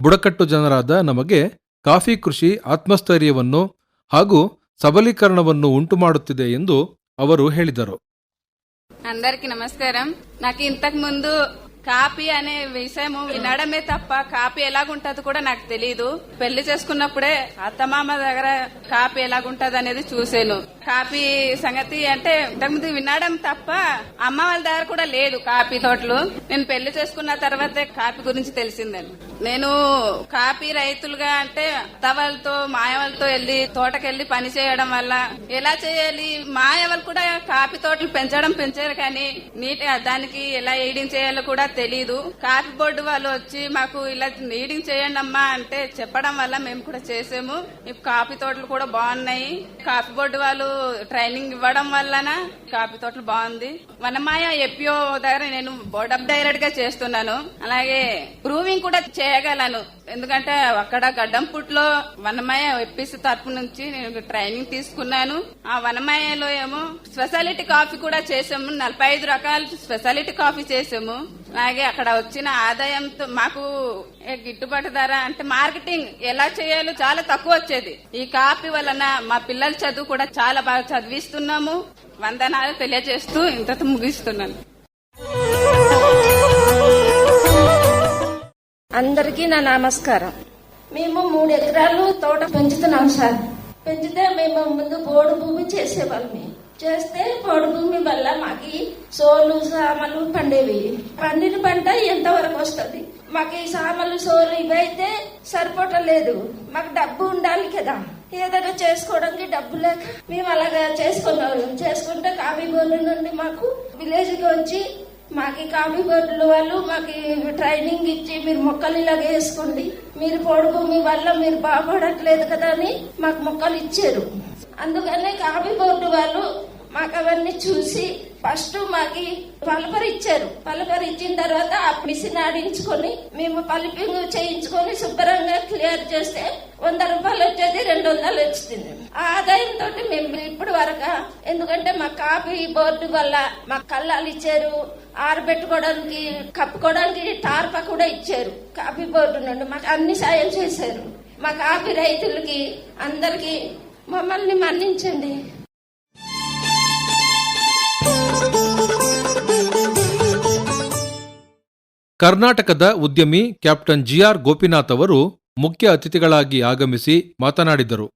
B: ಬುಡಕಟ್ಟು ಜನರಾದ ನಮಗೆ ಕಾಫಿ ಕೃಷಿ ಆತ್ಮಸ್ಥೈರ್ಯವನ್ನು ಹಾಗೂ ಸಬಲೀಕರಣವನ್ನು ಉಂಟುಮಾಡುತ್ತಿದೆ ಎಂದು ಅವರು ಹೇಳಿದರು
F: అందరికి నమస్కారం నాకు ఇంతకు ముందు కాపీ అనే విషయము వినడమే తప్ప కాపీ ఎలాగుంటది కూడా నాకు తెలియదు పెళ్ళి చేసుకున్నప్పుడే అత్తమామ దగ్గర కాపీ ఎలాగుంటది అనేది చూసాను కాపీ సంగతి అంటే ఇంతకుముందు వినడం తప్ప అమ్మ వాళ్ళ దగ్గర కూడా లేదు కాపీ తోటలు. నేను పెళ్ళి చేసుకున్న తర్వాతే కాపీ గురించి తెలిసిందని. నేను కాపీ రైతులుగా అంటే అత్తవాళ్ళతో మాయవాళ్ళతో వెళ్ళి తోటకెళ్ళి పని చేయడం వల్ల ఎలా చేయాలి? మాయవాళ్ళు కూడా కాఫీ తోటలు పెంచడం పెంచారు కానీ నీట్ దానికి ఎలా ఎయిడింగ్ చేయాలో కూడా తెలీదు. కాఫీ బోర్డు వాళ్ళు వచ్చి మాకు ఇలా నీడింగ్ చేయండి అమ్మా అంటే చెప్పడం వల్ల మేము కూడా చేసాము. ఇప్పుడు కాఫీ తోటలు కూడా బాగున్నాయి. కాఫీ బోర్డు వాళ్ళు ట్రైనింగ్ ఇవ్వడం వల్లన కాఫీ తోటలు బాగుంది. వనమాయ ఎపిఓ దగ్గర నేను బోర్డ్ ఆఫ్ డైరెక్ట్గా చేస్తున్నాను. అలాగే ప్రూవింగ్ కూడా చేయగలను. ఎందుకంటే అక్కడ గడ్డంపుట్లో వనమయ ఎప్పిసి తరపు నుంచి నేను ట్రైనింగ్ తీసుకున్నాను. ఆ వనమయలో ఏమో స్పెషాలిటీ కాఫీ కూడా చేసాము. నలభై ఐదు రకాల స్పెషాలిటీ కాఫీ చేసాము. అలాగే అక్కడ వచ్చిన ఆదాయంతో మాకు గిట్టుబాటు ధర అంటే మార్కెటింగ్ ఎలా చేయాలో చాలా తక్కువ వచ్చేది. ఈ కాఫీ వలన మా పిల్లల చదువు కూడా చాలా బాగా చదివిస్తున్నాము. వందనాలు తెలియజేస్తూ ఇంతతో ముగిస్తున్నాను.
G: అందరికీ నా నమస్కారం. మేము మూడు ఎకరాలు తోట పెంచుతున్నాం సార్. పెంచితే మేము ముందు పోడు భూమి చేసేవాళ్ళమి. చేస్తే పోడు భూమి వల్ల మాకి సోలు సామలు పండేవి. పండిన పంట ఎంత వరకు వస్తుంది? మాకు ఈ సామలు సోలు ఇవైతే సరిపోటలేదు. మాకు డబ్బు ఉండాలి కదా. ఏదైనా చేసుకోవడానికి డబ్బు లేక మేము అలాగా చేసుకున్నాం. చేసుకుంటే కాఫీ బోర్డు నుండి మాకు విలేజ్కి వచ్చి మాకు కాఫీ గొడ్లు వాళ్ళు మాకు ట్రైనింగ్ ఇచ్చి మీరు మొక్కలు ఇలాగ వేసుకోండి. మీరు పొడుగు మీ వల్ల మీరు బాగుపడట్లేదు కదా అని మాకు మొక్కలు ఇచ్చారు. అందుకనే కాఫీ బోర్డు వాళ్ళు మాకు అవన్నీ చూసి ఫస్ట్ మాకి పలపరి ఇచ్చారు పలపరి ఇచ్చిన తర్వాత ఆ మిషన్ ఆడించుకొని మేము పలిపింగ్ చేయించుకొని శుభ్రంగా క్లియర్ చేస్తే వంద రూపాయలు వచ్చేది రెండు వందలు వచ్చింది. ఆ ఆదాయంతో మేము ఇప్పుడు వరకు ఎందుకంటే మా కాఫీ బోర్డు వల్ల మా కళ్ళాలు ఇచ్చారు ఆరబెట్టుకోవడానికి కప్పుకోవడానికి టార్ప కూడా ఇచ్చారు కాఫీ బోర్డు నుండి. మాకు అన్ని సాయం చేశారు. మా కాఫీ రైతులకి అందరికి మమ్మల్ని మన్నించండి.
B: ಕರ್ನಾಟಕದ ಉದ್ಯಮಿ ಕ್ಯಾಪ್ಟನ್ ಜಿಆರ್ ಗೋಪಿನಾಥ್ ಅವರು ಮುಖ್ಯ ಅತಿಥಿಗಳಾಗಿ ಆಗಮಿಸಿ ಮಾತನಾಡಿದರು.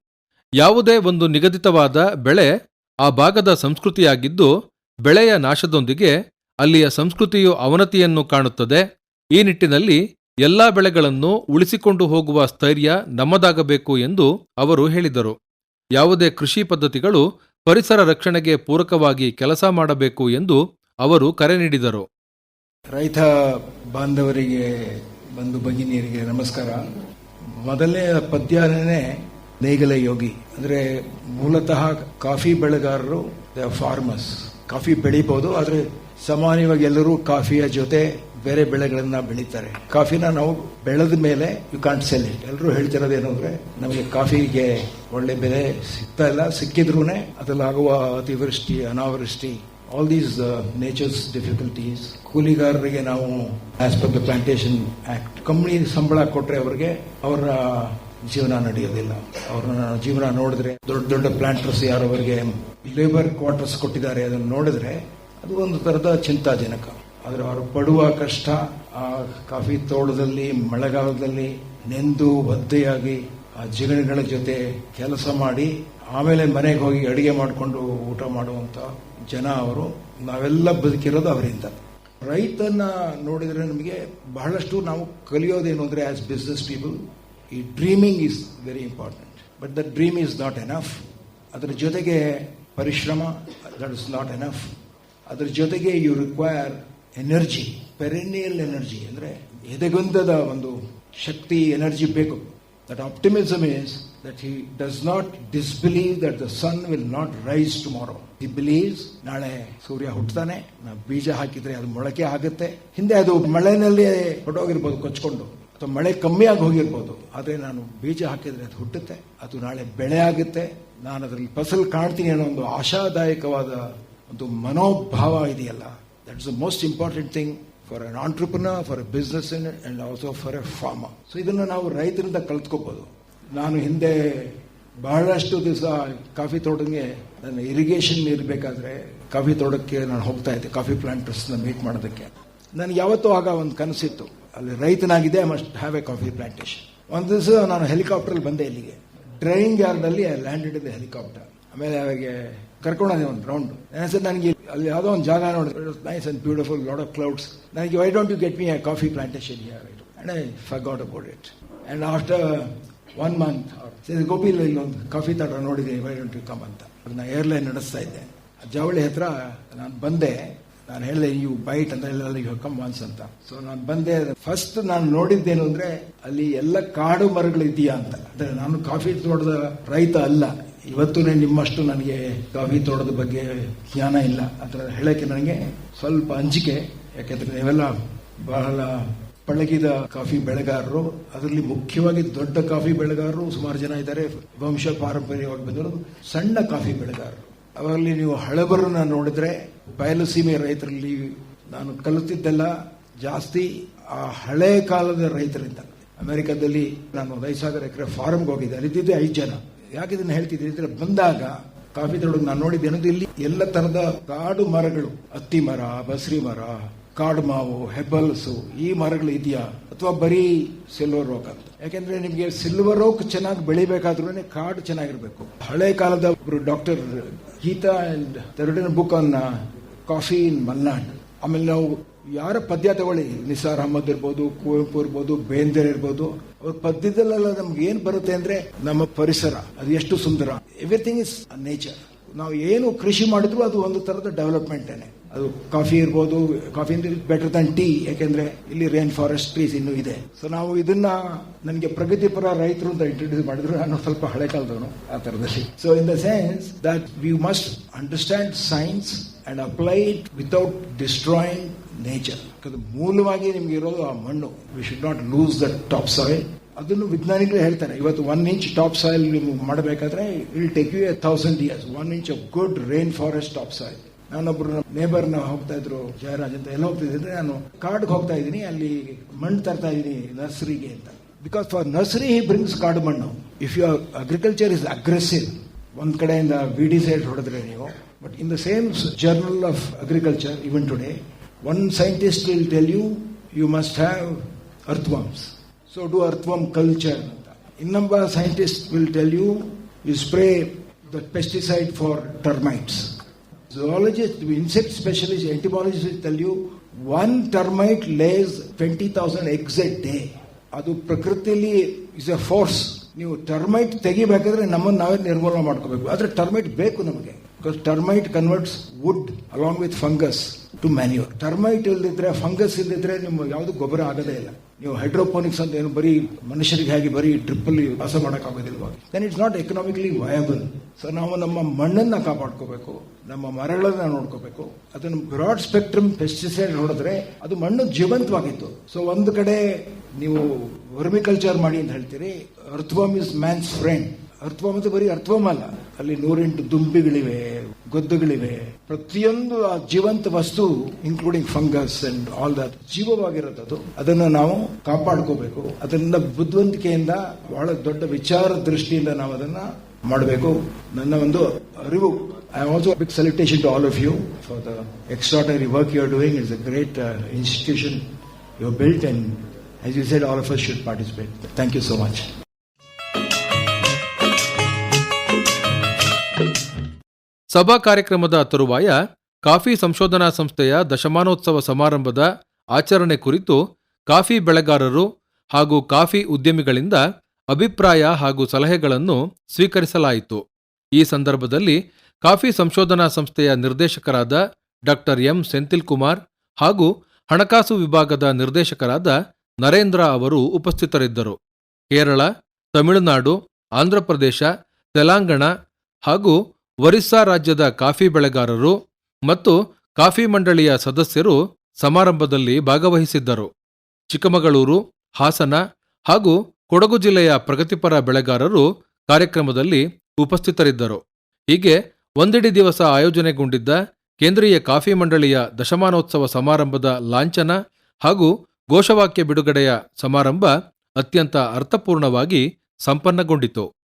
B: ಯಾವುದೇ ಒಂದು ನಿಗದಿತವಾದ ಬೆಳೆ ಆ ಭಾಗದ ಸಂಸ್ಕೃತಿಯಾಗಿದ್ದು, ಬೆಳೆಯ ನಾಶದೊಂದಿಗೆ ಅಲ್ಲಿಯ ಸಂಸ್ಕೃತಿಯು ಅವನತಿಯನ್ನು ಕಾಣುತ್ತದೆ. ಈ ನಿಟ್ಟಿನಲ್ಲಿ ಎಲ್ಲಾ ಬೆಳೆಗಳನ್ನು ಉಳಿಸಿಕೊಂಡು ಹೋಗುವ ಸ್ಥೈರ್ಯ ನಮ್ಮದಾಗಬೇಕು ಎಂದು ಅವರು ಹೇಳಿದರು. ಯಾವುದೇ ಕೃಷಿ ಪದ್ಧತಿಗಳು ಪರಿಸರ ರಕ್ಷಣೆಗೆ ಪೂರಕವಾಗಿ ಕೆಲಸ ಮಾಡಬೇಕು ಎಂದು ಅವರು ಕರೆ ನೀಡಿದರು.
H: ರೈತ ಬಾಂಧವರಿಗೆ, ಬಂಧು ಭಗಿನಿಯರಿಗೆ ನಮಸ್ಕಾರ. ಮೊದಲನೇ ಪದ್ಯನೇ ನೇಗಲ ಯೋಗಿ. ಅಂದ್ರೆ ಮೂಲತಃ ಕಾಫಿ ಬೆಳೆಗಾರರು ಫಾರ್ಮರ್ಸ್ ಕಾಫಿ ಬೆಳಿಬಹುದು ಆದ್ರೆ ಸಾಮಾನ್ಯವಾಗಿ ಎಲ್ಲರೂ ಕಾಫಿಯ ಜೊತೆ ಬೇರೆ ಬೆಳೆಗಳನ್ನ ಬೆಳೀತಾರೆ. ಕಾಫಿನ ನಾವು ಬೆಳೆದ ಮೇಲೆ ಯು ಕಾಂಟ್ ಸೆಲ್ ಇಟ್ ಎಲ್ಲರೂ ಹೇಳ್ತಿರೋದೇನು ಅಂದ್ರೆ, ನಮಗೆ ಕಾಫಿಗೆ ಒಳ್ಳೆ ಬೆಲೆ ಸಿಗ್ತಾ ಇಲ್ಲ. ಸಿಕ್ಕಿದ್ರೂ ಅದರಲ್ಲಾಗುವ ಅತಿವೃಷ್ಟಿ, ಅನಾವೃಷ್ಟಿ ಆಲ್ ದೀಸ್ ನೇಚರ್ಸ್ ಡಿಫಿಕಲ್ಟೀಸ್ ಕೂಲಿಗಾರರಿಗೆ ನಾವು as per the plantation act company ಸಂಬಳ ಕೊಟ್ಟರೆ ಅವರಿಗೆ ಅವರ ಜೀವನ ನಡೆಯೋದಿಲ್ಲ. ಅವ್ರ ಜೀವನ ನೋಡಿದ್ರೆ, ದೊಡ್ಡ ದೊಡ್ಡ ಪ್ಲಾಂಟರ್ಸ್ ಯಾರು ಅವರಿಗೆ ಲೇಬರ್ ಕ್ವಾರ್ಟರ್ಸ್ ಕೊಟ್ಟಿದ್ದಾರೆ ಅದನ್ನು ನೋಡಿದ್ರೆ ಅದು ಒಂದು ತರದ ಚಿಂತಾಜನಕ. ಆದರೆ ಅವರು ಪಡುವ ಕಷ್ಟ, ಆ, ಕಾಫಿ ತೋಟದಲ್ಲಿ, ಮಳೆಗಾಲದಲ್ಲಿ ನೆಂದು ಒದ್ದೆಯಾಗಿ, ಆ, ಜಿಗಣಿಗಳ ಜೊತೆ ಕೆಲಸ ಮಾಡಿ, ಆಮೇಲೆ ಮನೆಗೆ ಹೋಗಿ ಅಡಿಗೆ ಮಾಡಿಕೊಂಡು ಊಟ ಮಾಡುವಂತ ಜನ ಅವರು ನಾವೆಲ್ಲ ಬದುಕಿರೋದು ಅವರಿಂದ. ರೈತನ ನೋಡಿದರೆ ನಮಗೆ ಬಹಳಷ್ಟು ನಾವು ಕಲಿಯೋದೇನು ಅಂದರೆ ಆ್ಯಸ್ ಬಿಸ್ನೆಸ್ ಪೀಪಲ್ ಈ dreaming is very important but the dream is not enough ಅದರ ಜೊತೆಗೆ ಪರಿಶ್ರಮ ದಟ್ ಇಸ್ ನಾಟ್ ಎನಫ್ ಅದರ ಜೊತೆಗೆ you require energy perennial energy ಅಂದರೆ ಎದೆಗೊಂದದ ಒಂದು ಶಕ್ತಿ ಎನರ್ಜಿ ಬೇಕು. That optimism is that he does not disbelieve that the sun will not rise tomorrow. He believes ನಾಳೆ ಸೂರ್ಯ ಹುಟ್ಟತಾನೆ ನಾವು ಬೀಜ ಹಾಕಿದ್ರೆ ಅದು ಮೊಳಕೆ ಆಗುತ್ತೆ. ಹಿಂದೆ ಅದು ಮಳೆನಲ್ಲಿ ಹೊಟ್ಟೋಗಿರ್ಬೋದು ಕೊಚ್ಕೊಂಡು. ಅಥವಾ ಮಳೆ ಕಮ್ಮಿ ಆಗಿ ಹೋಗಿರ್ಬೋದು. ಆದರೆ ನಾನು ಬೀಜ ಹಾಕಿದ್ರೆ ಅದು ಹುಟ್ಟುತ್ತೆ. ಅದು ನಾಳೆ ಬೆಳೆ ಆಗುತ್ತೆ. ನಾನು ಅದರಲ್ಲಿ ಫಸಲ್ ಕಾಣ್ತೀನಿ ಅನ್ನೋ ಒಂದು ಆಶಾದಾಯಕವಾದ ಒಂದು ಮನೋಭಾವ ಇದೆಯಲ್ಲ. That's the most important thing for an entrepreneur for a business and also for a farmer so ಇದನ್ನು ನಾವು ರೈತರಿಂದ ಕಲ್ತ್ಕೋಬಹುದು ನಾನು ಹಿಂದೆ ಬಹಳಷ್ಟು ದಿವಸ ಕಾಫಿ ತೋಟಕ್ಕೆ ನನ್ನ ಇರಿಗೇಷನ್ ಇರಬೇಕಾದ್ರೆ ಕಾಫಿ ತೋಟಕ್ಕೆ ನಾನು ಹೋಗ್ತಾ ಇದ್ದೆ, ಕಾಫಿ ಪ್ಲಾಂಟರ್ಸ್ನ ಮೀಟ್ ಮಾಡೋದಕ್ಕೆ. ನನಗೆ ಯಾವತ್ತೂ ಆಗ ಒಂದು ಕನಸಿತ್ತು, ಅಲ್ಲಿ ರೈತನಾಗಿದೆ must have a coffee plantation ಒಂದು ದಿವಸ ನಾನು ಹೆಲಿಕಾಪ್ಟರ್ ಬಂದೆ ಇಲ್ಲಿಗೆ. ಡ್ರೈವಿಂಗ್ ಯಾರ್ಡ್ ಅಲ್ಲಿ ಲ್ಯಾಂಡೆಡ್ ಇದೆ ಹೆಲಿಕಾಪ್ಟರ್ ಆಮೇಲೆ ಅವರಿಗೆ ಕರ್ಕೊಂಡೋದೆ ಒಂದು ರೌಂಡ್ ಸರ್, ನನಗೆ ಅಲ್ಲಿ ಯಾವುದೋ ಒಂದು ಜಾಗ ನೋಡಿದ್ರೆ nice and beautiful lot of clouds ನನಗೆ why don't you get me a coffee plantation and I forgot about it and after one month Gopi ಇಲ್ಲೊಂದು ಕಾಫಿ ತೋಟ ನೋಡಿದೆ ವೈ ಡೋಂಟ್ ಯು ಕಮ್ ಅಂತ. ನಾನು ಏರ್ಲೈನ್ ನಡೆಸ್ತಾ ಇದ್ದೆ. ಜವಳಿ ಹತ್ರ ನಾನು ಬಂದೆ, ನಾನು ಹೇಳಿದೆ ಯು ಬೈಟ್ ಅಂತ ಹೇಳಿ ಯು ಕಮ್ ಒನ್ಸ್ ಅಂತ. ಸೊ ನಾನು ಬಂದೆ ಫಸ್ಟ್ ನಾನು ನೋಡಿದ್ದೇನು ಅಂದ್ರೆ, ಅಲ್ಲಿ ಎಲ್ಲ ಕಾಡು ಮರಗಳು ಇದೆಯಾ ಅಂತ. ಅಂದ್ರೆ ನಾನು ಕಾಫಿ ತೋಟದ ರೈತ ಅಲ್ಲ. ಇವತ್ತು ನಿಮ್ಮಷ್ಟು ನನಗೆ ಕಾಫಿ ತೋಟದ ಬಗ್ಗೆ ಜ್ಞಾನ ಇಲ್ಲ. ಅದರ ಹೇಳಕ್ಕೆ ನನಗೆ ಸ್ವಲ್ಪ ಅಂಜಿಕೆ. ಯಾಕೆಂದ್ರೆ ಇವೆಲ್ಲ ಬಹಳ ಪಳಗಿದ ಕಾಫಿ ಬೆಳೆಗಾರರು, ಅದರಲ್ಲಿ ಮುಖ್ಯವಾಗಿ ದೊಡ್ಡ ಕಾಫಿ ಬೆಳೆಗಾರರು ಸುಮಾರು ಜನ ಇದ್ದಾರೆ. ವಂಶ ಪಾರಂಪರ್ಯವಾಗಿ ಬಂದಿರೋದು ಸಣ್ಣ ಕಾಫಿ ಬೆಳೆಗಾರರು. ಅವರಲ್ಲಿ ನೀವು ಹಳಬರನ್ನ ನೋಡಿದ್ರೆ ಬಯಲುಸೀಮೆ ರೈತರಲ್ಲಿ ನಾನು ಕಲಿತಿದ್ದೆಲ್ಲ ಜಾಸ್ತಿ ಆ ಹಳೆ ಕಾಲದ ರೈತರಿಂದ. ಅಮೆರಿಕದಲ್ಲಿ ನಾನು ಒಂದು ಐದು ಸಾವಿರ ಎಕರೆ ಫಾರ್ಮ್ಗೆ ಹೋಗಿದ್ದೆ. ಅಲ್ಲಿದ್ದಿದ್ದೆ ಐದು ಜನ. ಯಾಕೆ ಇದನ್ನು ಹೇಳ್ತಿದ್ದೀನಿ ಅಂದ್ರೆ ಬಂದಾಗ ಕಾಫಿ ತೋಟಕ್ಕೆ ನಾನು ನೋಡಿದ್ದೇನದು ಇಲ್ಲಿ ಎಲ್ಲ ತರದ ಕಾಡು ಮರಗಳು. ಹತ್ತಿ ಮರ, ಬಸ್ರಿ ಮರ ಕಾಡು ಮಾವು, ಹೆಬ್ಬಲ್ಸು, ಈ ಮರಗಳು ಇದೆಯಾ? ಅಥವಾ ಬರೀ ಸಿಲ್ವರ್ ರೋಕ್ ಅಂತ? ಯಾಕೆಂದ್ರೆ ನಿಮಗೆ ಸಿಲ್ವರ್ ರೋಕ್ ಚೆನ್ನಾಗಿ ಬೆಳಿಬೇಕಾದ್ರೂ ಕಾಡು ಚೆನ್ನಾಗಿರ್ಬೇಕು. ಹಳೆ ಕಾಲದ ಒಬ್ರು doctor Geeta and written book on coffee in Malnad. ಆಮೇಲೆ ನಾವು ಯಾರ ಪದ್ಯ ತಗೊಳ್ಳಿ? ನಿಸಾರ್ ಅಹಮದ್ ಇರ್ಬೋದು, ಕುವೆಂಪು ಇರ್ಬೋದು ಬೇಂದ್ರೆ ಇರ್ಬೋದು. ಅವ್ರ ಪದ್ಯದಲ್ಲೆಲ್ಲ ನಮ್ಗೆ ಏನ್ ಬರುತ್ತೆ ಅಂದ್ರೆ ನಮ್ಮ ಪರಿಸರ, ಅದು ಎಷ್ಟು ಸುಂದರ. ಎವ್ರಿಥಿಂಗ್ ಇಸ್ ನೇಚರ್ ನಾವು ಏನು ಕೃಷಿ ಮಾಡಿದ್ರು ಅದು ಒಂದು ತರದ ಡೆವಲಪ್ಮೆಂಟ್ ಅದು ಕಾಫಿ ಇರ್ಬೋದು, ಕಾಫಿ ಬೆಟರ್ ದನ್ ಟೀ ಯಾಕೆಂದ್ರೆ ಇಲ್ಲಿ ರೇನ್ ಫಾರೆಸ್ಟ್ ಟ್ರೀಸ್ ಇನ್ನೂ ಇದೆ. ಸೊ ನಾವು ಇದನ್ನ ನನಗೆ ಪ್ರಗತಿಪರ ರೈತರು ಅಂತ ಇಂಟ್ರೊಡ್ಯೂಸ್ ಮಾಡಿದ್ರು. ನಾನು ಸ್ವಲ್ಪ ಹಳೆ ಕಾಲದವನು ಆ ತರದಲ್ಲಿ. So in the sense that we must understand science and apply it without destroying nature ಮೂಲವಾಗಿ ನಿಮ್ಗೆ ಇರೋದು ಆ ಮಣ್ಣು. We should not lose the top soil ಅದನ್ನು ವಿಜ್ಞಾನಿಗಳು ಹೇಳ್ತಾರೆ. ಇವತ್ತು ಒನ್ ಇಂಚ್ ಟಾಪ್ ಸಾಯಿಲ್ ನೀವು ಮಾಡಬೇಕಾದ್ರೆ it'll take you a thousand years one inch of good rain forest top soil ನಾನೊಬ್ರು ನೇಬರ್ನ ಹೋಗ್ತಾ ಇದ್ರು, ಜಯರಾಜ್ ಅಂತ ಎಲ್ಲ ಹೋಗ್ತಿದ್ರೆ ನಾನು ಕಾಡ್ಗೆ ಹೋಗ್ತಾ ಇದ್ದೀನಿ, ಅಲ್ಲಿ ಮಣ್ಣು ತರ್ತಾ ಇದ್ದೀನಿ, ನರ್ಸರಿಗೆ ಅಂತ. Because for nursery he brings ಕಾಡು ಮಣ್ಣು. If you agriculture is aggressive ಒಂದ್ ಕಡೆಯಿಂದ ವಿಡಿ ಸೈಡ್ ಹೊಡೆದ್ರೆ ನೀವು but in the same journal of agriculture even today one scientist will tell you you must have earthworms so do earthworm culture ಅಂತ. ಇನ್ನೊಬ್ಬ scientist will tell you you spray the pesticide for termites zoologist, insect specialist, entomologists will tell you one termite lays 20,000 eggs a day. ಅದು ಪ್ರಕೃತಿಯಲ್ಲಿ ಇಸ್ ಎ ಫೋರ್ಸ್ ನೀವು ಟರ್ಮೈಟ್ ತೆಗಿಬೇಕಾದ್ರೆ ನಮ್ಮನ್ನು ನಾವೇ ನಿರ್ಮೂಲನೆ ಮಾಡ್ಕೋಬೇಕು ಆದರೆ ಟರ್ಮೈಟ್ ಬೇಕು ನಮಗೆ because termite converts wood along with fungus to manure termite ಇಲ್ದಿದ್ರೆ ಫಂಗಸ್ ಇಲ್ದಿದ್ರೆ ನಿಮ್ಮ ಯಾವುದು ಗೊಬ್ಬರ ಆಗದೇ ಇಲ್ಲ. ನೀವು ಹೈಡ್ರೋಪೋನಿಕ್ಸ್ ಅಂತ ಏನು ಬರೀ ಮನುಷ್ಯರಿಗೆ ಹೇಗೆ ಬರೀ ಟ್ರಿಪ್ಪಲ್ಲಿ ವಾಸ ಮಾಡೋಕ್ಕಾಗೋದಿಲ್ವಾ? Then it's not economically viable so ನಾವು ನಮ್ಮ ಮಣ್ಣನ್ನ ಕಾಪಾಡ್ಕೋಬೇಕು, ನಮ್ಮ ಮರಗಳನ್ನ ನೋಡ್ಕೋಬೇಕು. ಅದನ್ನು ಬ್ರಾಡ್ ಸ್ಪೆಕ್ಟ್ರಮ್ ಪೆಸ್ಟಿಸೈಡ್ ನೋಡಿದ್ರೆ ಅದು ಮಣ್ಣು ಜೀವಂತವಾಗಿತ್ತು. ಸೊ ಒಂದು ಕಡೆ ನೀವು ವರ್ಮಿಕಲ್ಚರ್ ಮಾಡಿ ಅಂತ ಹೇಳ್ತೀರಿ earthworm is man's friend earthworm ಅಂತ ಬರೀ ಅರ್ಥವಾಮ್ ಅಲ್ಲ. ಅಲ್ಲಿ ನೂರೆಂಟು ದುಂಬಿಗಳಿವೆ, ಗೊದ್ದುಗಳಿವೆ. ಪ್ರತಿಯೊಂದು ಆ ಜೀವಂತ ವಸ್ತು including fungus and all that ಜೀವವಾಗಿರೋದು ಅದನ್ನು ನಾವು ಕಾಪಾಡ್ಕೋಬೇಕು. ಅದನ್ನ ಬುದ್ಧಿವಂತಿಕೆಯಿಂದ ಬಹಳ ದೊಡ್ಡ ವಿಚಾರ ದೃಷ್ಟಿಯಿಂದ ನಾವು ಅದನ್ನ ಮಾಡಬೇಕು. ನನ್ನ ಒಂದು ಅರಿವು. I also big salutation to all of you for the extraordinary work you are doing it's a great institution you built and as you said all of us should participate thank you so much.
B: ಸಭಾ ಕಾರ್ಯಕ್ರಮದ ತರುವಾಯ ಕಾಫಿ ಸಂಶೋಧನಾ ಸಂಸ್ಥೆಯ ದಶಮಾನೋತ್ಸವ ಸಮಾರಂಭದ ಆಚರಣೆ ಕುರಿತು ಕಾಫಿ ಬೆಳೆಗಾರರು ಹಾಗೂ ಕಾಫಿ ಉದ್ಯಮಿಗಳಿಂದ ಅಭಿಪ್ರಾಯ ಹಾಗೂ ಸಲಹೆಗಳನ್ನು ಸ್ವೀಕರಿಸಲಾಯಿತು. ಈ ಸಂದರ್ಭದಲ್ಲಿ ಕಾಫಿ ಸಂಶೋಧನಾ ಸಂಸ್ಥೆಯ ನಿರ್ದೇಶಕರಾದ ಡಾಕ್ಟರ್ ಎಂ. ಸೆಂಥಿಲ್ ಕುಮಾರ್ ಹಾಗೂ ಹಣಕಾಸು ವಿಭಾಗದ ನಿರ್ದೇಶಕರಾದ ನರೇಂದ್ರ ಅವರು ಉಪಸ್ಥಿತರಿದ್ದರು. ಕೇರಳ, ತಮಿಳುನಾಡು ಆಂಧ್ರಪ್ರದೇಶ ತೆಲಂಗಾಣ ಹಾಗೂ ಒರಿಸ್ಸಾ ರಾಜ್ಯದ ಕಾಫಿ ಬೆಳೆಗಾರರು ಮತ್ತು ಕಾಫಿ ಮಂಡಳಿಯ ಸದಸ್ಯರು ಸಮಾರಂಭದಲ್ಲಿ ಭಾಗವಹಿಸಿದ್ದರು. ಚಿಕ್ಕಮಗಳೂರು, ಹಾಸನ ಹಾಗೂ ಕೊಡಗು ಜಿಲ್ಲೆಯ ಪ್ರಗತಿಪರ ಬೆಳೆಗಾರರು ಕಾರ್ಯಕ್ರಮದಲ್ಲಿ ಉಪಸ್ಥಿತರಿದ್ದರು. ಹೀಗೆ ಒಂದೆಡೆ ದಿವಸ ಆಯೋಜನೆಗೊಂಡಿದ್ದ ಕೇಂದ್ರೀಯ ಕಾಫಿ ಮಂಡಳಿಯ ದಶಮಾನೋತ್ಸವ ಸಮಾರಂಭದ ಲಾಂಛನ ಹಾಗೂ ಘೋಷವಾಕ್ಯ ಬಿಡುಗಡೆಯ ಸಮಾರಂಭ ಅತ್ಯಂತ ಅರ್ಥಪೂರ್ಣವಾಗಿ ಸಂಪನ್ನಗೊಂಡಿತು.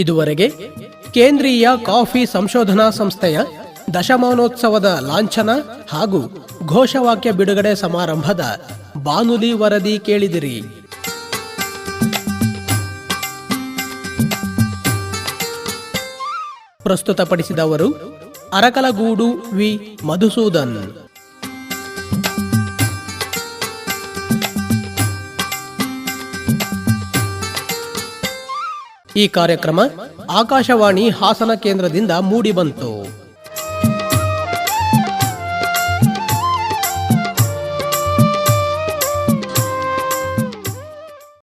A: ಇದುವರೆಗೆ ಕೇಂದ್ರೀಯ ಕಾಫಿ ಸಂಶೋಧನಾ ಸಂಸ್ಥೆಯ ದಶಮಾನೋತ್ಸವದ ಲಾಂಛನ ಹಾಗೂ ಘೋಷವಾಕ್ಯ ಬಿಡುಗಡೆ ಸಮಾರಂಭದ ಬಾನುಲಿ ವರದಿ ಕೇಳಿದಿರಿ. ಪ್ರಸ್ತುತಪಡಿಸಿದವರು ಅರಕಲಗೂಡು ವಿ. ಮಧುಸೂದನ್. ಈ ಕಾರ್ಯಕ್ರಮ ಆಕಾಶವಾಣಿ ಹಾಸನ ಕೇಂದ್ರದಿಂದ ಮೂಡಿಬಂತು